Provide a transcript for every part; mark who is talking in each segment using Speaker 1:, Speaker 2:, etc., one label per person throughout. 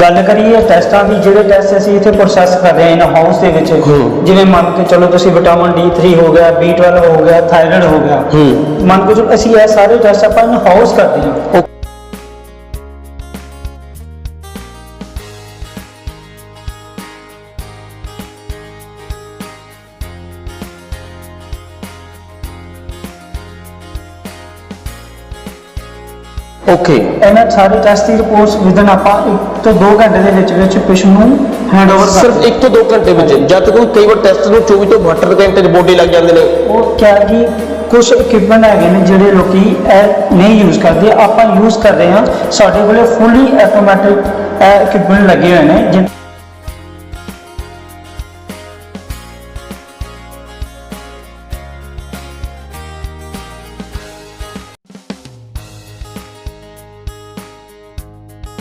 Speaker 1: ਗੱਲ ਕਰੀਏ ਟੈਸਟਾਂ ਦੀ ਜਿਹੜੇ ਟੈਸਟ ਅਸੀਂ ਇੱਥੇ ਪ੍ਰੋਸੈਸ ਕਰ ਰਹੇ ਹਾਂ ਇਨ ਹਾਊਸ ਦੇ ਵਿੱਚ। ਜਿਵੇਂ ਮੰਨ ਕੇ ਚਲੋ ਤੁਸੀਂ ਵਿਟਾਮਿਨ D3 ਹੋ ਗਿਆ B12 ਹੋ ਗਿਆ ਥਾਇਰਾਇਡ ਹੋ ਗਿਆ। ਮੰਨ ਕੇ ਚਲੋ ਅਸੀਂ ਇਹ ਸਾਰੇ ਟੈਸਟ ਆਪਾਂ ਇਨ ਹਾਊਸ ਕਰਦੇ ਹਾਂ
Speaker 2: ਓਕੇ
Speaker 1: ਇਹਨਾਂ ਸਾਰੇ ਟੈਸਟ ਦੀ ਰਿਪੋਰਟਸ ਵਿਦਨ ਆਪਾਂ 1 ਤੋਂ 2 ਘੰਟੇ ਦੇ ਵਿੱਚ ਵਿੱਚ ਪੇਸ਼ੈਂਟ ਨੂੰ ਹੈਂਡਓਵਰ ਕਰ
Speaker 2: ਸਿਰਫ 1 ਤੋਂ 2 ਘੰਟੇ ਵਿੱਚ ਜਦ ਤੱਕ ਕਈ ਵਾਰ ਟੈਸਟ ਨੂੰ 24 ਤੋਂ 72 ਘੰਟੇ ਚ ਬੋਡੀ ਲੱਗ ਜਾਂਦੇ ਨੇ।
Speaker 1: ਉਹ ਕਿਆ ਕਿ ਕੁਝ ਇਕਵਿਪਮੈਂਟ ਹੈਗੇ ਨੇ ਜਿਹੜੇ ਲੋਕੀ ਇਹ ਨਹੀਂ ਯੂਜ਼ ਕਰਦੇ। ਆਪਾਂ ਯੂਜ਼ ਕਰ ਰਹੇ ਹਾਂ। ਸਾਡੇ ਕੋਲੇ ਫੁੱਲੀ ਆਟੋਮੈਟਿਕ ਇਕਵਿਪਮੈਂਟ ਲੱਗੇ ਹੋਏ ਨੇ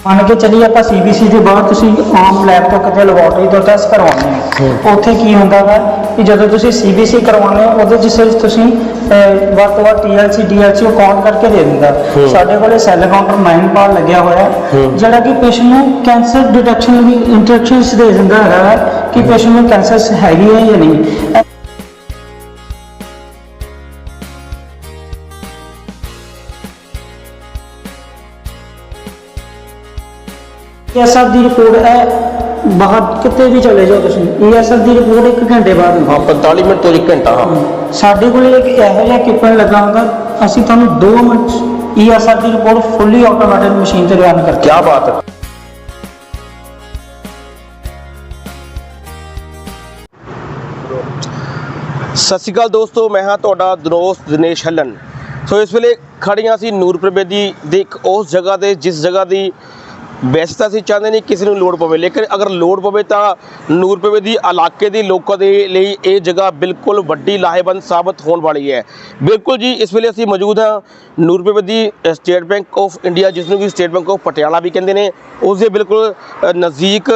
Speaker 1: ਮੰਨ ਕੇ ਚੱਲੀਏ ਆਪਾਂ ਸੀਬੀਸੀ ਦੇ ਬਾਅਦ ਤੁਸੀਂ ਆਮ ਲੈਬ ਤੋਂ ਕਿਤੇ ਲੈਬੋਰਟਰੀ ਤੋਂ ਟੈਸਟ ਕਰਵਾਉਂਦੇ ਹੋ। ਉੱਥੇ ਕੀ ਹੁੰਦਾ ਵਾ ਕਿ ਜਦੋਂ ਤੁਸੀਂ ਸੀਬੀਸੀ ਕਰਵਾਉਂਦੇ ਹੋ ਉਹਦੇ ਜਿਸ ਵਿੱਚ ਤੁਸੀਂ ਵੱਧ ਤੋਂ ਵੱਧ ਟੀਐਲਸੀ ਡੀਐਲਸੀ ਉਹ ਕਾਊਂਟ ਕਰਕੇ ਦੇ ਦਿੰਦਾ। ਸਾਡੇ ਕੋਲੇ ਸੈੱਲ ਕਾਊਂਟਰ ਮਾਈਨਪਾਲ ਲੱਗਿਆ ਹੋਇਆ ਹੈ ਜਿਹੜਾ ਕਿ ਪੇਸ਼ੈਂਟ ਨੂੰ ਕੈਂਸਰ ਡਿਟੈਕਸ਼ਨ ਦੀ ਇੰਟਰੈਕਸ਼ਨਸ ਦੇ ਦਿੰਦਾ ਹੈਗਾ ਕਿ ਪੇਸ਼ੈਂਟ ਨੂੰ ਕੈਂਸਰ ਹੈਗੀ ਹੈ ਜਾਂ ਨਹੀਂ। ਈਐਸਆਰ ਦੀ ਰਿਪੋਰਟ ਹੈ ਬਾਹਰ ਕਿਤੇ ਵੀ ਚਲੇ ਜਾਓ ਤੁਸੀਂ। ਈਐਸਆਰ ਦੀ ਰਿਪੋਰਟ 1 ਘੰਟੇ ਬਾਅਦ ਹੈ।
Speaker 2: ਹਾਂ 45 ਮਿੰਟ ਤੋਂ 1 ਘੰਟਾ ਹਾਂ।
Speaker 1: ਸਾਡੇ ਕੋਲੇ ਇੱਕ ਇਹੋ ਜਿਹਾ ਕਿਪਨ ਲੱਗਾ ਹੁੰਦਾ ਅਸੀਂ ਤੁਹਾਨੂੰ 2 ਮਿੰਟ ਈਐਸਆਰ ਦੀ ਰਿਪੋਰਟ ਫੁੱਲੀ ਆਟੋਮੈਟਿਕ ਮਸ਼ੀਨ ਤੇ ਰਨ ਕਰਕੇ
Speaker 2: ਕੀ ਬਾਤ ਹੈ। ਸਤਿ ਸ਼੍ਰੀ ਅਕਾਲ ਦੋਸਤੋ ਮੈਂ ਹਾਂ ਤੁਹਾਡਾ ਦੋਸਤ ਦਿਨੇਸ਼ ਹੱਲਨ ਸੋ ਇਸ ਵੇਲੇ ਖੜੀਆਂ ਸੀ ਨੂਰਪੁਰ ਬੇਦੀ ਦੇ ਇੱਕ ਉਸ ਜਗ੍ਹਾ ਤੇ ਜਿਸ ਜਗ੍ਹਾ ਦੀ ਵੈਸੇ ਤਾਂ ਅਸੀਂ ਚਾਹੁੰਦੇ ਨਹੀਂ ਕਿਸੇ ਨੂੰ ਲੋੜ ਪਵੇ, ਲੇਕਿਨ ਅਗਰ ਲੋੜ ਪਵੇ ਤਾਂ ਨੂਰਪੁਰ ਬੇਦੀ ਇਲਾਕੇ ਦੇ ਲੋਕਾਂ ਦੇ ਲਈ ਇਹ ਜਗ੍ਹਾ ਬਿਲਕੁਲ ਵੱਡੀ ਲਾਹੇਵੰਦ ਸਾਬਤ ਹੋਣ ਵਾਲੀ ਹੈ। ਬਿਲਕੁਲ ਜੀ, ਇਸ ਵੇਲੇ ਅਸੀਂ ਮੌਜੂਦ ਹਾਂ Nurpur Bedi State Bank of India, ਜਿਸ ਨੂੰ ਕਿ ਸਟੇਟ ਬੈਂਕ ਆਫ ਪਟਿਆਲਾ ਵੀ ਕਹਿੰਦੇ ਨੇ। ਉਸ ਦੇ ਬਿਲਕੁਲ ਨਜ਼ਦੀਕ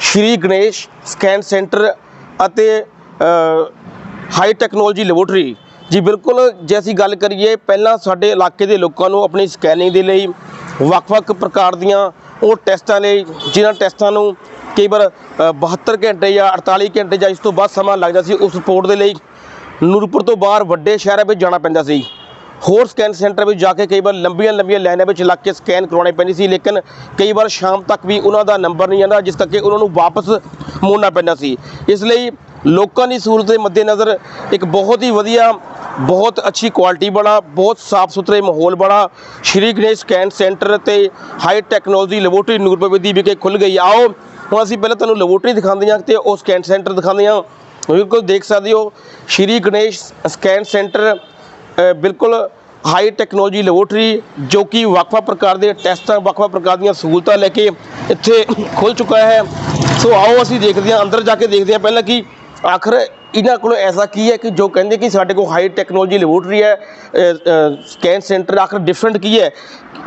Speaker 2: ਸ਼੍ਰੀ ਗਣੇਸ਼ ਸਕੈਨ ਸੈਂਟਰ ਅਤੇ ਹਾਈ ਟੈਕਨੋਲੋਜੀ ਲੈਬੋਰਟਰੀ। ਜੀ, ਬਿਲਕੁਲ, ਜੇ ਅਸੀਂ ਗੱਲ ਕਰੀਏ, ਪਹਿਲਾਂ ਸਾਡੇ ਇਲਾਕੇ ਦੇ ਲੋਕਾਂ ਨੂੰ ਆਪਣੀ ਸਕੈਨਿੰਗ ਦੇ ਲਈ ਵੱਖ-ਵੱਖ ਪ੍ਰਕਾਰ ਦੀਆਂ ਉਹ ਟੈਸਟਾਂ ਲਈ ਜਿਨ੍ਹਾਂ ਟੈਸਟਾਂ ਨੂੰ ਕਈ ਵਾਰ ਅ, 72 ਘੰਟੇ ਜਾਂ 48 ਘੰਟੇ ਜਾਂ ਇਸ ਤੋਂ ਵੱਧ ਸਮਾਂ ਲੱਗਦਾ ਸੀ ਉਸ ਰਿਪੋਰਟ ਦੇ ਲਈ ਨੂਰਪੁਰ ਤੋਂ ਬਾਹਰ ਵੱਡੇ ਸ਼ਹਿਰਾਂ ਵਿੱਚ ਜਾਣਾ ਪੈਂਦਾ ਸੀ। ਹੋਰ ਸਕੈਨ ਸੈਂਟਰ ਵਿੱਚ ਜਾ ਕੇ ਕਈ ਵਾਰ ਲੰਬੀਆਂ ਲੰਬੀਆਂ ਲਾਈਨਾਂ ਵਿੱਚ ਲੱਗ ਕੇ ਸਕੈਨ ਕਰਵਾਉਣੇ ਪੈਂਦੀ ਸੀ ਲੇਕਿਨ ਕਈ ਵਾਰ ਸ਼ਾਮ ਤੱਕ ਵੀ ਉਹਨਾਂ ਦਾ ਨੰਬਰ ਨਹੀਂ ਆਉਂਦਾ ਜਿਸ ਕਰਕੇ ਉਹਨਾਂ ਨੂੰ ਵਾਪਸ ਮੋੜਨਾ ਪੈਂਦਾ ਸੀ। ਇਸ ਲਈ ਲੋਕਾਂ ਦੀ ਸਹੂਲਤ ਦੇ ਮੱਦੇਨਜ਼ਰ ਇੱਕ ਬਹੁਤ ਹੀ ਵਧੀਆ ਬਹੁਤ ਅੱਛੀ ਕੁਆਲਿਟੀ ਵਾਲਾ ਬਹੁਤ ਸਾਫ਼ ਸੁਥਰੇ ਮਾਹੌਲ ਵਾਲਾ ਸ਼੍ਰੀ ਗਣੇਸ਼ ਸਕੈਨ ਸ਼ੈਂਟਰ ਤੇ ਹਾਈ ਟੈਕਨੋਲੋਜੀ ਲੈਬੋਰਟਰੀ ਨੂਰਪੁਰਬੇਦੀ ਵਿਖੇ ਖੁੱਲ ਗਈ। ਆਓ, ਹੁਣ ਅਸੀਂ ਪਹਿਲਾਂ ਤੁਹਾਨੂੰ ਲੈਬੋਰਟਰੀ ਦਿਖਾਉਂਦੇ ਹਾਂ ਤੇ ਉਹ ਸਕੈਨ ਸੈਂਟਰ ਦਿਖਾਉਂਦੇ ਹਾਂ। ਬਿਲਕੁਲ ਦੇਖ ਸਕਦੇ ਹੋ, ਸ਼੍ਰੀ ਗਣੇਸ਼ ਸਕੈਨ ਸੈਂਟਰ ਬਿਲਕੁਲ ਹਾਈ ਟੈਕਨੋਲੋਜੀ ਲੈਬੋਰਟਰੀ ਜੋ ਕਿ ਵੱਖ-ਵੱਖ ਪ੍ਰਕਾਰ ਦੇ ਟੈਸਟਾਂ, ਵੱਖ-ਵੱਖ ਪ੍ਰਕਾਰ ਦੀਆਂ ਸਹੂਲਤਾਂ ਲੈ ਕੇ ਇੱਥੇ ਖੁੱਲ ਚੁੱਕਾ ਹੈ। ਸੋ ਆਓ ਅਸੀਂ ਦੇਖਦੇ ਹਾਂ, ਅੰਦਰ ਜਾ ਕੇ ਦੇਖਦੇ ਹਾਂ ਪਹਿਲਾਂ ਕਿ ਆਖਰ ਇਹਨਾਂ ਕੋਲ ਐਸਾ ਕੀ ਹੈ ਕਿ ਜੋ ਕਹਿੰਦੇ ਕਿ ਸਾਡੇ ਕੋਲ ਹਾਈ ਟੈਕਨੋਲੋਜੀ ਲੈਬੋਰਟਰੀ ਹੈ ਸਕੈਨ ਸੈਂਟਰ ਆਖਰ ਡਿਫਰੈਂਟ ਕੀ ਹੈ?